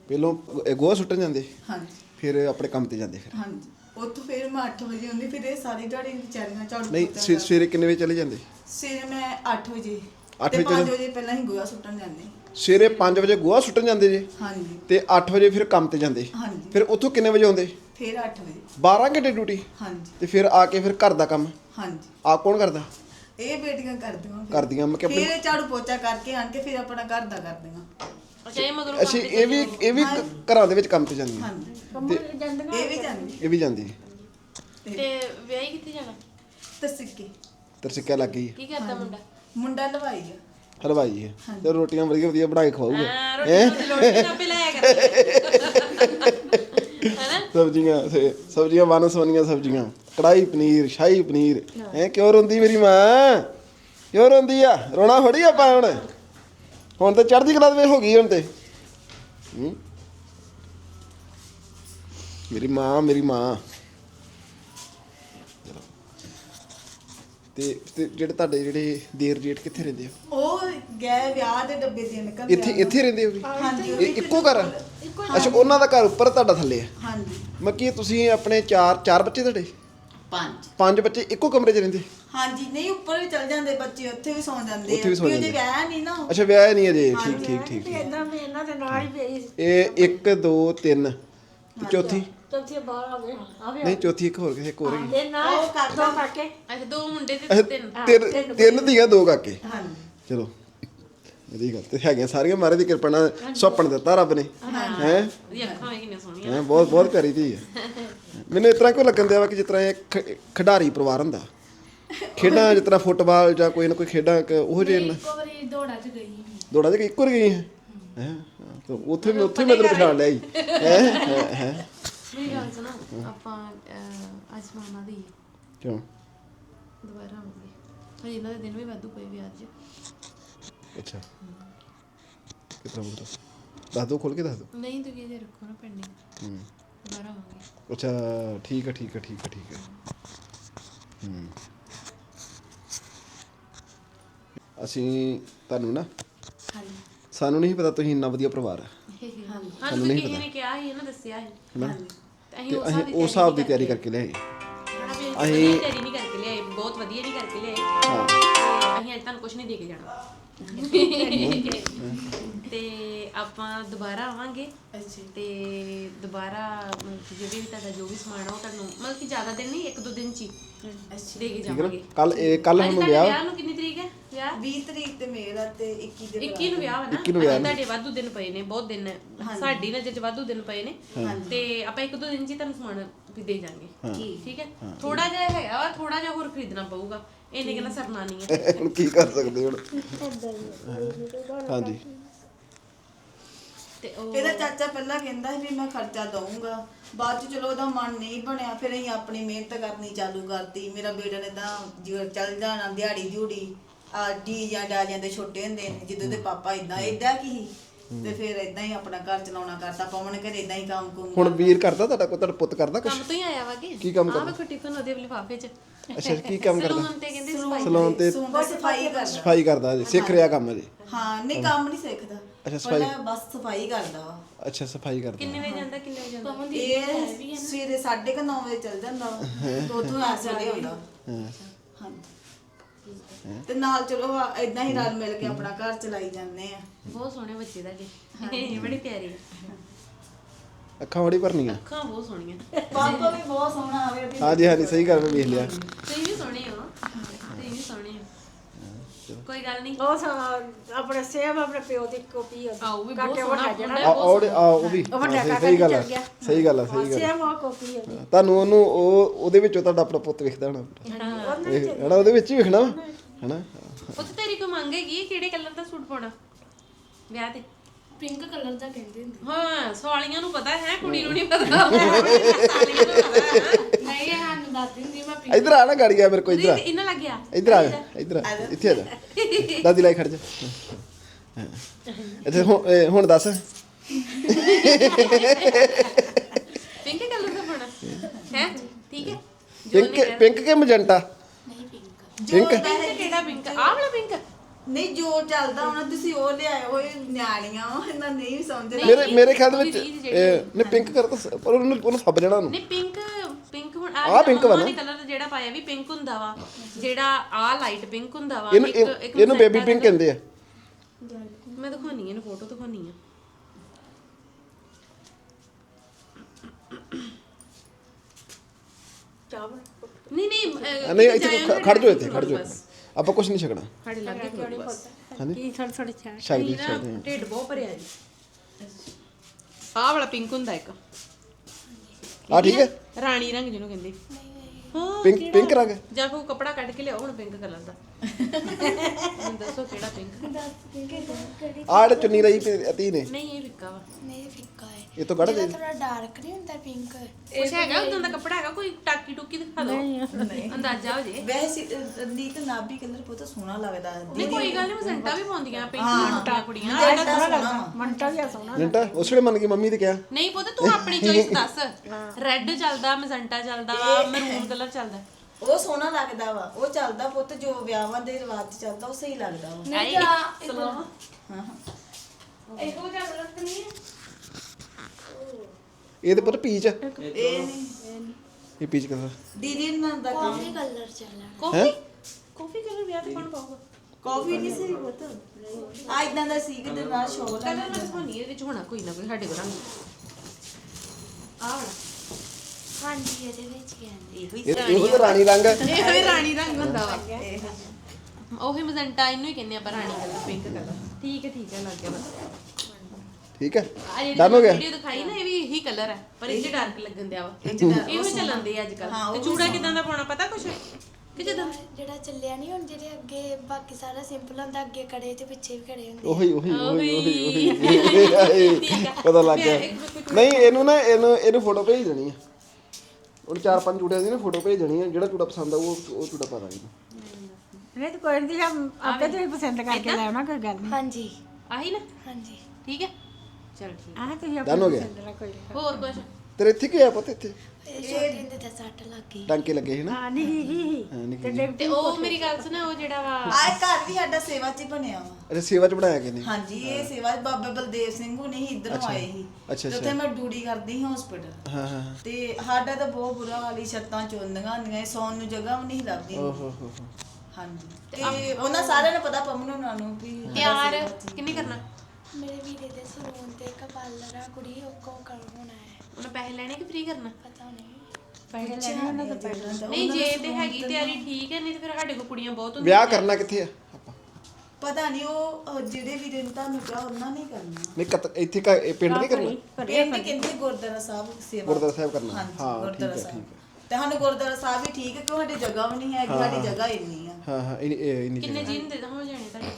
ਪਹਿਲੋਂ ਇਹ ਗੋਹਾ ਸੁੱਟਣ ਜਾਂਦੇ ਹਾਂਜੀ। ਫਿਰ ਆਪਣੇ ਕੰਮ ਤੇ ਜਾਂਦੇ ਫਿਰ। ਹਾਂਜੀ। ਉੱਥੋਂ ਫਿਰ ਮੈਂ 8 ਵਜੇ ਆਉਂਦੀ ਫਿਰ ਇਹ ਸਾਰੀ ਦਿਹਾੜੀ ਵਿਚਾਰੀਆਂ ਝਾੜੂ ਨਹੀਂ ਸਵੇਰੇ ਕਿੰਨੇ ਵਜੇ ਚਲੇ ਜਾਂਦੇ? ਸਵੇਰੇ ਮੈਂ 8 ਵਜੇ। ਅੱਠ ਤੇ ਵਜੇ 5 ਚਲੇ- ਵਜੇ ਪਹਿਲਾਂ ਹੀ ਗੋਹਾ ਸੁੱਟਣ ਜਾਂਦੇ। ਸਵੇਰੇ 5 ਵਜੇ ਗੋਹਾ ਸੁੱਟਣ ਜਾਂਦੇ ਜੇ? ਹਾਂਜੀ। ਤੇ 8 ਵਜੇ ਫਿਰ ਕੰਮ ਤੇ ਜਾਂਦੇ? ਹਾਂਜੀ। ਫਿਰ ਉੱਥੋਂ ਕਿੰਨੇ ਵਜੇ ਆਉਂਦੇ? ਫਿਰ 8 ਵਜੇ। 12 ਘੰਟੇ ਡਿਊਟੀ ਹਾਂਜੀ। ਤੇ ਫਿਰ ਆ ਕੇ ਫਿਰ ਘਰ ਦਾ ਕੰਮ? ਹਾਂਜੀ। ਆ ਕੌਣ ਕਰਦਾ? ਇਹ ਬੇਟੀਆਂ ਕਰਦੀਆਂ ਫਿਰ। ਕਰਦੀਆਂ ਮੈਂ ਕਿ ਆਪਣੀ ਫਿਰ ਝਾੜੂ ਪੋਚਾ ਕਰਕੇ ਆਣ ਕੇ ਫਿਰ ਆਪਣਾ ਘਰ ਦਾ ਕਰਦੀਆਂ। ਅੱਛਾ ਇਹ ਮਗਰੋਂ ਅਸੀਂ ਇਹ ਵੀ ਇਹ ਵੀ ਘਰਾਂ ਦੇ ਵਿੱਚ ਕੰਮ ਤੇ ਜਾਂਦੀਆਂ। ਹਾਂਜੀ। ਤੇ ਇਹ ਵੀ ਜਾਂਦੀ ਇਹ ਵੀ ਜਾਂਦੀ ਤੇ ਵਿਆਹੀ ਕਿੱਥੇ ਜਾਣਾ? ਤੇ ਸਿੱਕੇ ਤਰਸਿੱਕਾ ਲੱਗ ਗਈ। ਕੀ ਕਰਦਾ ਮੁੰਡਾ? ਮੁੰਡਾ ਲਵਾਈ ਆ। ਹਲਵਾਈ ਹੈ। ਤੇ ਰੋਟੀਆਂ ਵਧੀਆ ਵਧੀਆ ਬਣਾ ਕੇ ਖਵਾਊਗਾ। ਹਾਂ ਰੋਟੀ ਕਰ ਹੈਨਾ? ਸਬਜ਼ੀਆਂ ਸੇ- ਸਬਜ਼ੀਆਂ ਵਨ ਸਵਨੀਆਂ ਸਬਜ਼ੀਆਂ। ਕੜਾਈ ਪਨੀਰ ਸ਼ਾਹੀ ਪਨੀਰ। ਹੈ ਕਿਉਂ ਰੋਂਦੀ ਮੇਰੀ ਮਾਂ? ਕਿਉਂ ਰੋਂਦੀ ਆ? ਰੋਣਾ ਥੋੜੀ ਆਪਾਂ ਹੁਣ। ਹੁਣ ਤੇ ਚੜ੍ਹਦੀ ਕਲਾ ਦੇ ਵਿੱਚ ਹੋ ਗਈ ਹੁਣ ਤੇ। ਹੂੰ? ਮੇਰੀ ਮਾਂ ਮੇਰੀ ਮਾਂ। ਤੇ ਤੇ ਜਿਹੜੇ ਤੁਹਾਡੇ ਜਿਹੜੇ ਦੇਰ ਜੇਠ ਕਿੱਥੇ ਰਹਿੰਦੇ ਆ? ਉਹ ਗਏ ਵਿਆਹ ਦੇ ਡੱਬੇ ਦੇਣ ਕਰ ਇੱਥੇ ਇੱਥੇ ਰਹਿੰਦੇ ਹੋ ਵੀ? ਹਾਂਜੀ ਉਹ ਇਹ ਇੱਕੋ ਘਰ ਆ? ਅੱਛਾ ਉਹਨਾਂ ਦਾ ਘਰ ਉੱਪਰ ਤੁਹਾਡਾ ਥੱਲੇ ਆ? ਹਾਂਜੀ। ਮੱਕੀ ਤੁਸੀਂ ਆਪਣੇ ਚਾਰ ਚਾਰ ਬੱਚੇ ਤੁਹਾਡੇ? ਪੰਜ। ਪੰਜ ਬੱਚੇ ਇੱਕੋ ਕਮਰੇ 'ਚ ਰਹਿੰਦੇ? ਹਾਂਜੀ ਨਹੀਂ ਉੱਪਰ ਵੀ ਚਲ ਜਾਂਦੇ ਬੱਚੇ ਉੱਥੇ ਵੀ ਸੌਂ ਜਾਂਦੇ ਉੱਥੇ ਵੀ ਸੌਂ ਜਾਂਦੇ। ਵਿਆਹ ਨਹੀਂ ਨਾ ਅੱਛਾ ਵਿਆਹ ਨਹੀਂ ਅਜੇ। ਠੀਕ ਠੀਕ ਠੀਕ ਠੀਕ। ਇਦਾਂ ਵੀ ਇਹਨਾਂ ਦੇ ਨਾਲ ਹੀ ਪਈ ਇਹ 1 2 3 ਤੇ ਚੌਥੀ? ਚੌਥੀ ਬਾਹਰ ਆ ਗਏ। ਆ ਵੀ ਨਹੀਂ ਚੌਥੀ ਇੱਕ ਹੋਰ ਕਿਸੇ ਇੱਕ ਹੋਰ ਹੈਗੀ ਦੇ ਨਾਲ ਉਹ ਕਰਦਾ। ਦੋ ਕਾਕੇ। ਅੱਛਾ ਦੋ ਮੁੰਡੇ ਤੇ ਤਿੰਨ। ਤਿੰਨ ਤਿੰਨ ਧੀਆਂ ਦੋ ਕਾਕੇ। ਹਾਂਜੀ। ਚਲੋ ਵਧੀਆ ਗੱਲ ਤੇ ਹੈਗੀਆਂ ਸਾਰੀਆਂ ਮਹਾਰਾਜ ਦੀ ਕਿਰਪਾ ਨਾਲ ਸੁਪਨ ਦਿੱਤਾ ਰੱਬ ਨੇ। ਹੈ। ਦੀ ਅੱਖਾਂ ਵੀ ਕਿੰਨੀਆਂ ਸੋਹਣੀਆਂ। ਹੈ ਬਹੁਤ ਬਹੁਤ ਪਿਆਰੀ ਧੀ ਹੈ। ਮੈਨੂੰ ਇਸ ਤਰ੍ਹਾਂ ਕਿਉਂ ਲੱਗਣ ਦਿਆ ਵਾ ਕਿ ਜਿਸ ਤਰ੍ਹਾਂ ਇਹ ਖਿਡਾਰੀ ਪਰਿਵਾਰ ਹੁੰਦਾ? ਖੇਡਾਂ ਜਿਸ ਤਰ੍ਹਾਂ ਫੁੱਟਬਾਲ ਜਾਂ ਕੋਈ ਨਾ ਕੋਈ ਖੇਡਾਂ ਉਹੋ ਨਾ। ਇੱਕੋ ਵਾਰੀ ਦੌੜਾ ਚ ਗਈ। ਦੌੜਾ ਦੇ ਇੱਕੋ ਵਾਰ ਗਈ ਹੈ? ਹੈ? ਉੱਥੇ ਮੈਂ ਉੱਥੇ ਮੈਂ ਤੈਨੂੰ ਪਛਾਣ ਲਿਆ ਜੀ। ਹੈ ਹੈ। ਮੇਰੀ ਗੱਲ ਸੁਣੋ ਆਪਾਂ ਅਹ, ਅੱਜ ਮਾਮਾ ਦੀ ਕਿਉਂ? ਦੁਬਾਰਾ ਆਵਾਂਗੇ। ਹਜੇ ਇਹਨਾਂ ਦੇ ਦਿਨ ਵੀ ਵਾਧੂ ਪਏ ਵੀ ਅੱਜ। ਅੱਛਾ। ਕਿਤਨਾ ਬੋਲਦਾ? ਦੱਸ ਦੋ ਖੋਲ ਕੇ ਦੱਸ ਦੋ। ਨਹੀਂ ਤੂੰ ਕਿਹਦੇ ਰੱਖੋ ਨਾ ਪੈਂਡਿੰਗ ਹੂੰ। ਦੁਬਾਰਾ ਆਵਾਂਗੇ। ਅੱਛਾ ਠੀਕ ਹੈ ਠੀਕ ਹੈ ਠੀਕ ਹੈ ਠੀਕ ਹੈ ਹੂੰ। ਅਸੀਂ ਤੁਹਾਨੂੰ ਨਾ ਹਾਂਜੀ। ਸਾਨੂੰ ਨਹੀਂ ਪਤਾ ਤੁਸੀਂ ਇੰਨਾ ਵਧੀਆ ਪਰਿਵਾਰ ਹੈ ਸਾਨੂੰ ਤਾਂ ਕਿਸੇ ਨੇ ਕਿਹਾ ਸੀ ਨਾ ਦੱਸਿਆ ਸੀ। ਹਾਂਜੀ। ਅਸੀਂ ਉਸ ਹਿਸਾਬ ਦੀ ਤਿਆਰੀ ਕਰਕੇ ਲਿਆਏ ਅਸੀਂ ਅਸੀਂ- ਤਿਆਰੀ ਨਹੀਂ ਕਰਕੇ ਲਿਆਏ ਬਹੁਤ ਵਧੀਆ ਨਹੀਂ ਕਰਕੇ ਲਿਆਏ। ਹਾਂ। ਅਸੀਂ ਅੱਜ ਤੁਹਾਨੂੰ ਕੁਝ ਨਹੀਂ ਦੇ ਕੇ ਜਾਣਾ। ਤੇ ਆਪਾਂ ਦੁਬਾਰਾ ਆਵਾਂਗੇ। ਤੇ ਦੁਬਾਰਾ ਮਤਲਬ ਕਿ ਜਿਹੜੇ ਵੀ ਤੁਹਾਡਾ ਜੋ ਵੀ ਸਮਾਨ ਆ ਉਹ ਤੁਹਾਨੂੰ ਮਤਲਬ ਕਿ ਜ਼ਿਆਦਾ ਦਿਨ ਨਹੀਂ ਇੱਕ ਦੋ ਦਿਨ ਚ ਹੀ ਦੇ ਕੇ ਜਾਵਾਂਗੇ। ਕੱਲ ਇਹ ਕੱਲ ਅੱਜ ਸਾਨੂੰ ਤੁਹਾਡੇ ਵਿਆਹ? ਵਿਆਹ ਨੂੰ ਕਿੰਨੀ ਤਰੀਕ ਹੈ? ਵਿਆਹ? 20 ਤਰੀਕ ਤੇ ਮੇਰਾ ਤੇ 21 ਦੇ 21 ਨੂੰ ਵਿਆਹ ਵਾ ਨਾ? 21 ਨੂੰ ਵਿਆਹ ਅਜੇ ਤੁਹਾਡੇ ਵਾਧੂ ਦਿਨ ਪਏ ਨੇ ਬਹੁਤ ਦਿਨ। ਸਾਡੀ ਨਜ਼ਰ 'ਚ ਵਾਧੂ ਦਿਨ ਪਏ ਨੇ। ਤੇ ਆਪਾਂ ਇੱਕ ਦੋ ਦਿਨ 'ਚ ਹੀ ਤੁਹਾਨੂੰ ਸਮਾਨ ਵੀ ਦੇ ਜਾਾਂਗੇ ਠੀਕ। ਹੈ? ਥੋੜਾ ਜਿਹਾ ਹੈਗਾ ਵਾ ਥੋੜਾ ਜਿਹਾ ਹੋਰ ਖਰੀਦਣਾ ਪਊਗਾ। ਇਹਨੇ ਕਹਿੰਦਾ ਸਰਨਾ ਨਹੀਂ ਹੈ ਹੁਣ ਕੀ ਕਰ ਸਕਦੇ ਹੁਣ? ਹਾਂਜੀ। ਤੇ ਉਹ ਇਹਦਾ ਚਾਚਾ ਪਹਿਲਾਂ ਕਹਿੰਦਾ ਸੀ ਵੀ ਮੈਂ ਖਰਚਾ ਦਊਂਗਾ। ਬਾਅਦ ਚ ਚਲੋ ਉਹਦਾ ਮਨ ਨਹੀਂ ਬਣਿਆ ਫਿਰ ਅਸੀਂ ਆਪਣੀ ਮਿਹਨਤ ਕਰਨੀ ਚਾਲੂ ਕਰਤੀ। ਮੇਰਾ ਬੇਟਾ ਨੇ ਤਾਂ ਜਿਵੇਂ ਚੱਲ ਜਾਣਾ ਦਿਹਾੜੀ ਦਿਹੂੜੀ ਆ ਡੀ ਜਾਂ ਡਾ ਜਾਂਦੇ ਛੋਟੇ ਹੁੰਦੇ ਨੇ ਜਦੋਂ ਦੇ ਪਾਪਾ ਇਦਾਂ ਇਦਾਂ ਕੀ ਸੀ। ਤੇ ਫਿਰ ਇਦਾਂ ਹੀ ਆਪਣਾ ਘਰ ਚਲਾਉਣਾ ਕਰਤਾ ਪਵਨ ਘਰੇ ਇਦਾਂ ਹੀ ਕੰਮ ਕੁਮ ਹੁਣ ਵੀਰ ਕਰਦਾ ਤੁਹਾਡਾ ਕੋਈ ਤੁਹਾਡਾ ਪੁੱਤ ਕਰਦਾ ਕੁਛ? ਕੰਮ ਤੋਂ ਹੀ ਆਇਆ ਵਾ ਕਿ? ਕੀ ਕੰਮ ਆਹ ਕਰਦਾ? ਵੇਖੋ ਟਿਫਨ ਉਹਦੇ ਲਿਫਾਫੇ 'ਚ। ਅੱਛਾ ਕੀ ਕੰਮ ਕਰਦਾ? ਸਲੂਨ ਤੇ ਕਹਿੰਦੇ ਸਫ਼ਾਈ ਸਲੂਨ ਤੇ ਸੂੰਬਾ ਸਫ਼ਾਈ ਕਰਦਾ। ਸਫ਼ਾਈ ਕਰਦਾ ਜੀ ਸਿੱਖ ਰਿਹਾ ਕੰਮ ਜੀ ਹਾਂ ਨਹੀਂ ਕੰਮ ਨਹੀਂ ਸਿੱਖਦਾ ਅੱਛਾ, ਸਫ਼ਾਈ। ਪਹਿਲਾਂ ਬਸ ਸਫ਼ਾਈ ਕਰਦਾ ਵਾ। ਅੱਛਾ ਸਫ਼ਾਈ ਕਰਦਾ। ਕਿੰਨੇ ਵਜੇ ਜਾਂਦਾ ਕਿੰਨੇ ਵਜੇ ਜਾਂਦਾ? ਪਵਨ ਦੀ ਇਹ ਸਵੇਰੇ 9:30 ਵਜੇ ਚੱਲ ਜਾਂਦਾ ਵਾ। ਤੋਂ ਤੋਂ ਆਸ ਵੇਲੇ ਹੁੰਦਾ ਹਾਂ। ਹਾਂਜੀ। ਤੇ ਨਾਲ ਚਲੋ ਇਦਾਂ ਹੀ ਰਲ ਮਿਲ ਕੇ ਆਪਣਾ ਘਰ ਚਲਾਈ ਜਾਂਦੇ ਆ। ਬਹੁਤ ਸੋਹਣੇ ਬੱਚੇ ਦਾ ਜੀ। ਬੜੀ ਪਿਆਰੀ। ਅੱਖਾਂ ਬੜੀ ਭਰਨੀਆਂ। ਅੱਖਾਂ ਬਹੁਤ ਸੋਹਣੀਆਂ। ਪਾਪਾ ਵੀ ਬਹੁਤ ਸੋਹਣਾ ਆਵੇ। ਹਾਂਜੀ ਹਾਂਜੀ ਸਹੀ ਗੱਲ ਮੈਂ ਵੇਖ ਲਿਆ। ਤੁਸੀਂ ਵੀ ਸੋਹਣੇ ਹੋ ਤੁਸੀਂ ਵੀ ਸੋਹਣੇ ਹੋ ਕੋਈ ਗੱਲ ਨਹੀਂ। ਉਹ ਸਾ- ਆਪਣੇ ਸੇਮ ਆਪਣੇ ਪਿਓ ਦੀ ਕਾਪੀ ਆਹ, ਉਹ ਵੀ ਕਾਕੇ ਬਹੁਤ ਸੋਹਣਾ ਵੱਡਾ ਜਿਹੜਾ ਆ ਔਰ ਆ ਉਹ ਵੀ। ਉਹ ਵੱਡਾ ਹਾਂ, ਸਹੀ- ਕਾਕਾ ਸਹੀ ਗੱਲ ਚੱਲ ਆ ਗਿਆ। ਸਹੀ ਗੱਲ ਆ ਸਹੀ ਗੱਲ ਆ। ਸੇਮ ਉਹ ਕਾਪੀ ਹੈ ਤੁਹਾਨੂੰ ਉਹਨੂੰ ਉਹ ਉਹਦੇ ਵਿੱਚੋਂ ਤੁਹਾਡਾ ਆਪਣਾ ਪੁੱਤ ਵੇਖਦਾ ਹੋਣਾ। ਇਹ ਹਨਾ ਉਹਦੇ ਵਿੱਚ ਹੀ ਵੇਖਣਾ। ਵਾ, ਹਨਾ? ਉਹ ਤੇ ਤੇਰੀ ਕੋ ਮੰਗੇਗੀ ਕਿਹੜੇ ਕਲਰ ਦਾ ਸੂਟ ਪਾਉਣਾ? ਵਿਆਹ ਤੇ। ਪਿੰਕ ਕਲਰ ਦਾ ਕਹਿੰਦੇ ਹੁੰਦੇ। ਹਾਂ ਸਵਾਲੀਆਂ ਨੂੰ ਪਤਾ ਹੈ ਕੁੜੀ ਨੂੰ ਨਹੀਂ ਪਤਾ। ਸਾਲੀਆਂ ਨੂੰ ਪਤਾ ਹੈ। ਨਹੀਂ ਇਹ ਸਾਨੂੰ ਦੱਸ ਦਿੰਦੀ ਮੈਂ ਪਿੰਕ। ਇੱਧਰ ਆ ਨਾ ਗਾੜੀ ਆ ਮੇਰੇ ਕੋਲ ਇੱਧਰ ਆ। ਇਹਨਾਂ ਲੱਗ ਗਿਆ। ਇੱਧਰ ਆ ਇੱਧਰ ਆ। ਇੱਥੇ ਆ ਜਾ। ਦਾਦੀ ਲਾਈ ਖੜ ਜਾ। ਹਾਂ। ਇੱਥੇ ਹੁਣ ਇਹ ਹੁਣ ਦੱਸ। ਪਿੰਕ ਕਲਰ ਦਾ ਪਾਉਣਾ। ਹੈ ਠੀਕ ਹੈ। ਪਿੰਕ ਪਿੰਕ ਕੇ ਮਜੰਟਾ? ਨਹੀਂ ਪਿੰਕ। ਪਿੰਕ? ਪਿੰਕ ਕਿਹੜਾ ਪਿੰਕ? ਆਹ ਵਾਲਾ ਪਿੰਕ? ਨਹੀਂ ਜੋ ਚੱਲਦਾ ਹੋਣਾ ਤੁਸੀਂ ਉਹ ਲਿਆਏ ਹੋਏ ਨਿਆਣੀਆਂ ਵਾ ਇਹਨਾਂ ਨਹੀਂ ਸਮਝਦੇ। ਮੇਰੇ ਮੇਰੇ ਖਿਆਲ ਵਿੱਚ ਰੀਝ ਜਿਹੜੀ ਇਹ- ਨਹੀਂ ਪਿੰਕ ਕਰ ਤਾਂ ਸ- ਪਰ ਉਹਨੂੰ ਉਹਨੂੰ ਸੱਬ ਜਾਣਾ ਉਹਨੂੰ ਨਹੀਂ ਪਿੰਕ ਪਿੰਕ ਹੁਣ ਆਹ pink ਵਾ ਨਾ? ਨੇ ਕਲਰ ਜਿਹੜਾ ਪਾਇਆ ਵੀ ਪਿੰਕ ਹੁੰਦਾ ਵਾ ਜਿਹੜਾ ਆ ਲਾਈਟ ਪਿੰਕ ਹੁੰਦਾ ਵਾ ਇਹਨੂੰ ਇਹ- ਇਹਨੂੰ ਬੇਬੀ ਪਿੰਕ ਕਹਿੰਦੇ ਆ। ਮੈਂ ਦਿਖਾਉਣੀ ਇਹਨੂੰ ਫੋਟੋ ਦਿਖਾਉਣੀ ਆ। ਚਾਵਲ। ਨਹੀਂ ਨਹੀਂ ਅਹ, ਨਹੀਂ ਇੱਥੇ ਖੜ ਜਾਓ ਇੱਥੇ ਨਾ ਖੜ ਜਾਓ। ਬਸ। ਆਪਾਂ ਕੁਝ ਨਹੀਂ ਛਕਣਾ। ਸਾਡੇ ਲੱਗੇ ਖੜੋ ਬਸ। ਹਾਂਜੀ। ਕੀ ਥੋੜੀ ਥੋੜੀ ਚਾਹ ਛਕਦੀ ਨਹੀਂ ਨਾ ਛਕਦੀ ਢਿੱਡ ਬਹੁਤ ਭਰਿਆ ਜੀ। ਆਹ ਵਾਲਾ ਪਿੰਕ ਹੁੰਦਾ ਇੱਕ। ਆ ਠੀਕ ਹੈ? ਰਾਣੀ ਰੰਗ ਜਿਹਨੂੰ ਕਹਿੰਦੇ। ਹਾਂ ਪਿੰਕ ਪਿੰਕ ਰੰਗ ਜਾਂ ਕੋਈ ਕਪੜਾ ਕੱਢ ਕੇ ਲਿਆਓ ਹੁਣ ਪਿੰਕ ਕਲਰ ਦਾ। ਮੈਨੂੰ ਦੱਸੋ ਕਿਹੜਾ ਪਿੰਕ ਆੜ ਚੁੰਨੀ ਲਈ ਤੇ ਅਤੀ ਨੇ। ਨਹੀਂ ਇਹ ਫਿੱਕਾ ਵਾ। ਨਹੀਂ ਫਿੱਕਾ ਹੈ। ਇਹ ਤੋਂ ਕੱਢ ਦੇ। ਥੋੜਾ ਡਾਰਕ ਨਹੀਂ ਹੁੰਦਾ ਪਿੰਕ ਕੁਛ ਹੈਗਾ? ਉਦੋਂ ਦਾ ਕਪੜਾ ਹੈਗਾ? ਕੋਈ ਟਾਕੀ ਟੁਕੀ ਦਿਖਾ ਦਿਓ। ਅੰਦਾਜ਼ਾ ਹੋ ਜੇ। ਵੈਸੇ ਅਹ, ਨੀਤ ਨਾਭੀ ਕਲਰ ਬਹੁਤ ਸੋਹਣਾ ਲੱਗਦਾ। ਨਹੀਂ ਕੋਈ ਗੱਲ ਨਹੀਂ ਮਸੰਟਾ ਵੀ ਪਾਉਂਦੀਆਂ ਪਿੰਕ ਪਾਉਂਦੀਆਂ ਕੁੜੀਆਂ। ਜਿਹੜਾ ਸੋਹਣਾ ਮੰਟਾ ਵੀ। ਆ ਸੋਹਣਾ ਮਿੰਟਾ ਉਸ ਵੇਲੇ ਮੰਨ ਗਈ ਮੰਮੀ ਤੇ ਕਿਹਾ। ਨਹੀਂ ਪੁੱਤ ਤੂੰ ਆਪਣੀ ਚੋਇਸ ਦੱਸ। ਰੈੱਡ ਚੱਲਦਾ ਮਸੰਟਾ ਚੱਲਦਾ ਵਾ ਮਰੂਨ ਕਲਰ ਚੱਲਦਾ। ਉਹ ਸੋਹਣਾ ਲੱਗਦਾ ਵਾ। ਉਹ ਚੱਲਦਾ ਪੁੱਤ ਜੋ ਵਿਆਹਾਂ ਦੇ ਰਿਵਾਜ 'ਚ ਚੱਲਦਾ ਉਹ ਸਹੀ ਲੱਗਦਾ ਵਾ। ਨਹੀਂ ਜਾ ਚਲੋ ਇਹੋ ਜਿਹਾ ਕਲਰ ਤਾਂ ਨਹੀਂ ਹੈ। ਇਹ ਤੇ ਪੁੱਤ ਪੀਚ ਆ। ਇਹ ਨਹੀਂ ਇਹ ਪੀਚ ਕਲਰ ਦੀਦੀ ਨਾਲ ਦਾ ਕਾਫੀ ਕਲਰ ਚੱਲਣਾ ਕਾਫੀ ਕਾਫੀ ਕਲਰ ਵਿਆਹ ਤੇ ਕੌਣ ਪਾਊਗਾ? ਕਾਫੀ ਨਹੀਂ ਸੀ ਪੁੱਤ। ਆ ਇਦਾਂ ਦਾ ਸੀ ਕਿ ਨਾਲ ਸ਼ੋਰ ਕਲਰ ਮੈਂ ਦਿਖਾਉਣੀ ਇਹਦੇ ਵਿੱਚ ਹੋਣਾ ਕੋਈ ਨਾ ਕੋਈ ਸਾਡੇ ਕੋਲ ਰੰਗ ਆਹ ਹਾਂਜੀ ਇਹਦੇ ਵਿੱਚ ਕਹਿੰਦੇ ਇਹੋ ਹੀ ਇਹ ਇਹੋ ਤਾਂ ਰਾਣੀ ਰੰਗ ਹੈ ਇਹੋ ਹੀ ਰਾਣੀ ਰੰਗ ਹੁੰਦਾ ਵਾ। ਉਹੀ ਮਜੰਟਾ ਇਹਨੂੰ ਹੀ ਕਹਿੰਦੇ ਆਪਾਂ ਰਾਣੀ ਕਲਰ ਪਿੰਕ ਕਲਰ ਠੀਕ ਹੈ ਠੀਕ ਹੈ ਲੱਗ ਗਿਆ। ਬਸ ਠੀਕ ਹੈ? Done ਹੋ ਗਿਆ? ਵੀਡੀਓ ਦਿਖਾਈ ਨਾ ਇਹ ਵੀ ਇਹੀ ਕਲਰ ਹੈ ਪਰ ਇਹ ਚ ਡਾਰਕ ਲੱਗਣ ਦਿਆ ਵਾ। ਇਹ ਚੱਲਣ ਦੇ ਅੱਜ ਕੱਲ ਤੇ ਚੂੜਾ ਕਿਦਾਂ ਦਾ ਪਾਉਣਾ ਪਤਾ ਕੁਛ? ਕਿ ਜਦੋਂ? ਜਿਹੜਾ ਚੱਲਿਆ ਨਹੀਂ ਹੁਣ ਜਿਹੜੇ ਅੱਗੇ ਬਾਕੀ ਸਾਰਾ ਸਿੰਪਲ ਹੁੰਦਾ ਅੱਗੇ ਕੜੇ ਤੇ ਪਿੱਛੇ ਵੀ ਕੜੇ ਹੁੰਦੇ ਉਹੀ ਉਹੀ ਉਹੀ ਉਹੀ ਉਹੀ ਪਤਾ ਲੱਗ ਗਿਆ। ਨਹੀਂ ਇਹਨੂੰ ਨਾ ਇਹਨੂੰ ਇਹਨੂੰ ਫੋਟੋ ਭੇਜ ਦੇਣੀ ਆ। ਉਹਨੂੰ ਚਾਰ ਪੰਜ ਚੂੜਿਆਂ ਦੀ ਨਾ ਫੋਟੋ ਭੇਜ ਦੇਣੀ ਆ ਜਿਹੜਾ ਚੂੜਾ ਪਸੰਦ ਆ ਉਹ ਉਹ ਚੂੜਾ ਪਾ ਦਾਂਗੇ। ਨਹੀਂ ਤਾਂ ਕੋਈ ਨਹੀਂ ਆਪੇ ਤੁਸੀਂ ਪਸੰਦ ਕਰਕੇ ਲੈ ਆਉਣਾ ਕੋਈ ਗੱਲ ਨਹੀਂ ਹਾਂਜੀ। ਆਹੀ ਨਾ? ਹਾਂਜੀ। ਠੀਕ ਹੈ? ਚਲ ਠੀਕ ਆਹ ਤੁਸੀਂ Done ਹੋ ਗਿਆ? ਕੋਈ ਹੋਰ ਕੁਝ ਤੇਰੇ ਇੱਥੇ ਕੀ ਆ ਪੁੱਤ ਇੱਥੇ? ਇਹ ਛੋਟੇ ਹੁੰਦੇ ਤਾਂ ਸੱਟ ਲੱਗ ਗਈ। ਟਾਂਕੇ ਲੱਗੇ ਸੀ ਨਾ? ਹਾਂ ਨਹੀਂ ਹੀ ਹੀ ਹਾਂ, ਨਿੱਕੀ ਤੇ ਡਿਪ ਤੇ ਉਹ ਮੇਰੀ ਗੱਲ ਸੁਣਾ ਉਹ ਜਿਹੜਾ ਵਾ ਆਹ ਘਰ ਵੀ ਸਾਡਾ ਸੇਵਾ 'ਚ ਹੀ ਬਣਿਆ ਵਾ। ਅਰੇ ਸੇਵਾ ਚ ਬਣਾਇਆ ਕਿਨੇ ਹਾਂਜੀ ਇਹ ਸੇਵਾ ਬਾਬਾ ਬਲਦੇਵ ਸਿੰਘ ਹੁਣੇ ਹੀ ਇਧਰੋਂ ਆਏ ਸੀ। ਅੱਛਾ, ਤੇ ਉੱਥੇ ਮੈਂ ਡਿਊਟੀ ਕਰਦੀ ਸੀ ਹਸਪੀਟਲ ਹਾਂ ਹਾਂ ਹਾਂ। ਤੇ ਸਾਡਾ ਤਾਂ ਬਹੁਤ ਬੁਰਾ ਹਾਲ ਛੱਤਾਂ ਚੋਂਦੀਆਂ ਹੁੰਦੀਆਂ ਸੀ, ਸੌਣ ਨੂੰ ਜਗ੍ਹਾ ਵੀ ਨਹੀਂ ਲੱਭਦੀ। ਓਹ ਹੋ ਹੋ ਹੋ। ਹਾਂਜੀ। ਤੇ ਉਹਨਾਂ ਸਾਰਿਆਂ ਨੂੰ ਪਤਾ ਪਮਨ ਉਹਨਾਂ ਨੂੰ ਵੀ ਤਿਆਰ ਕਿੰਨੇ ਕਰਨਾ? ਮੇਰੇ ਵੀਰੇ ਦੇ ਸਲੂਨ ਤੇ ਇੱਕ ਪਾਰਲਰ ਆ ਕੁੜੀ ਉਹ ਕੋ ਕਰ ਹੋਣਾ ਹੈ। ਉਹਨੇ ਪੈਸੇ ਲੈਣੇ ਕਿ ਫ੍ਰੀ ਕਰਨਾ? ਪਤਾ ਨਹੀਂ। ਪੈਸੇ ਲੈਣੇ ਉਹਨਾਂ ਤੋਂ ਪੈਸੇ ਨਹੀਂ ਜੇ ਤੇ ਹੈਗੀ ਤਿਆਰੀ ਠੀਕ ਹੈ ਨਹੀਂ ਤੇ ਫਿਰ ਸਾਡੇ ਕੋਲ ਕੁੜੀਆਂ ਬਹੁਤ ਹੁੰਦੀਆਂ। ਵਿਆਹ ਕਰਨਾ ਕਿੱਥੇ ਆ ਆਪਾਂ? ਪਤਾ ਨਹੀਂ ਉਹ ਉਹ ਜਿਹੜੇ ਵੀਰੇ ਨੇ ਤੁਹਾਨੂੰ ਕਿਹਾ ਉਹਨਾਂ ਨੇ ਕਰਨਾ। ਨਹੀਂ ਕਤ- ਇੱਥੇ ਕਾ ਇਹ ਪਿੰਡ ਨਹੀਂ ਕਰਨਾ? ਪਿੰਡ ਕਹਿੰਦੇ ਗੁਰਦੁਆਰਾ ਸਾਹਿਬ ਸੇਵਾ। ਗੁਰਦੁਆਰਾ ਸਾਹਿਬ ਕਰਨਾ। ਹਾਂਜੀ ਹਾਂ ਠੀਕ ਗੁਰਦੁਆਰਾ ਹੈ ਸਾਹਿਬ ਠੀਕ ਹੈ। ਤੇ ਸਾਨੂੰ ਗੁਰਦੁਆਰਾ ਸਾਹਿਬ ਵੀ ਠੀਕ ਹੈ ਕਿਉਂ ਸਾਡੀ ਜਗ੍ਹਾ ਵੀ ਨਹੀਂ ਹੈਗੀ ਸਾਡੀ ਜਗ੍ਹਾ ਇੰਨੀ ਆ। ਹਾਂ ਹਾਂ ਇਹ ਇਹ ਨਹੀਂ ਕਿੰਨੇ ਜੀ ਹੁੰਦੇ ਤਾਂ ਹੋ ਜਾਣੇ ਤੁਹਾਡੇ?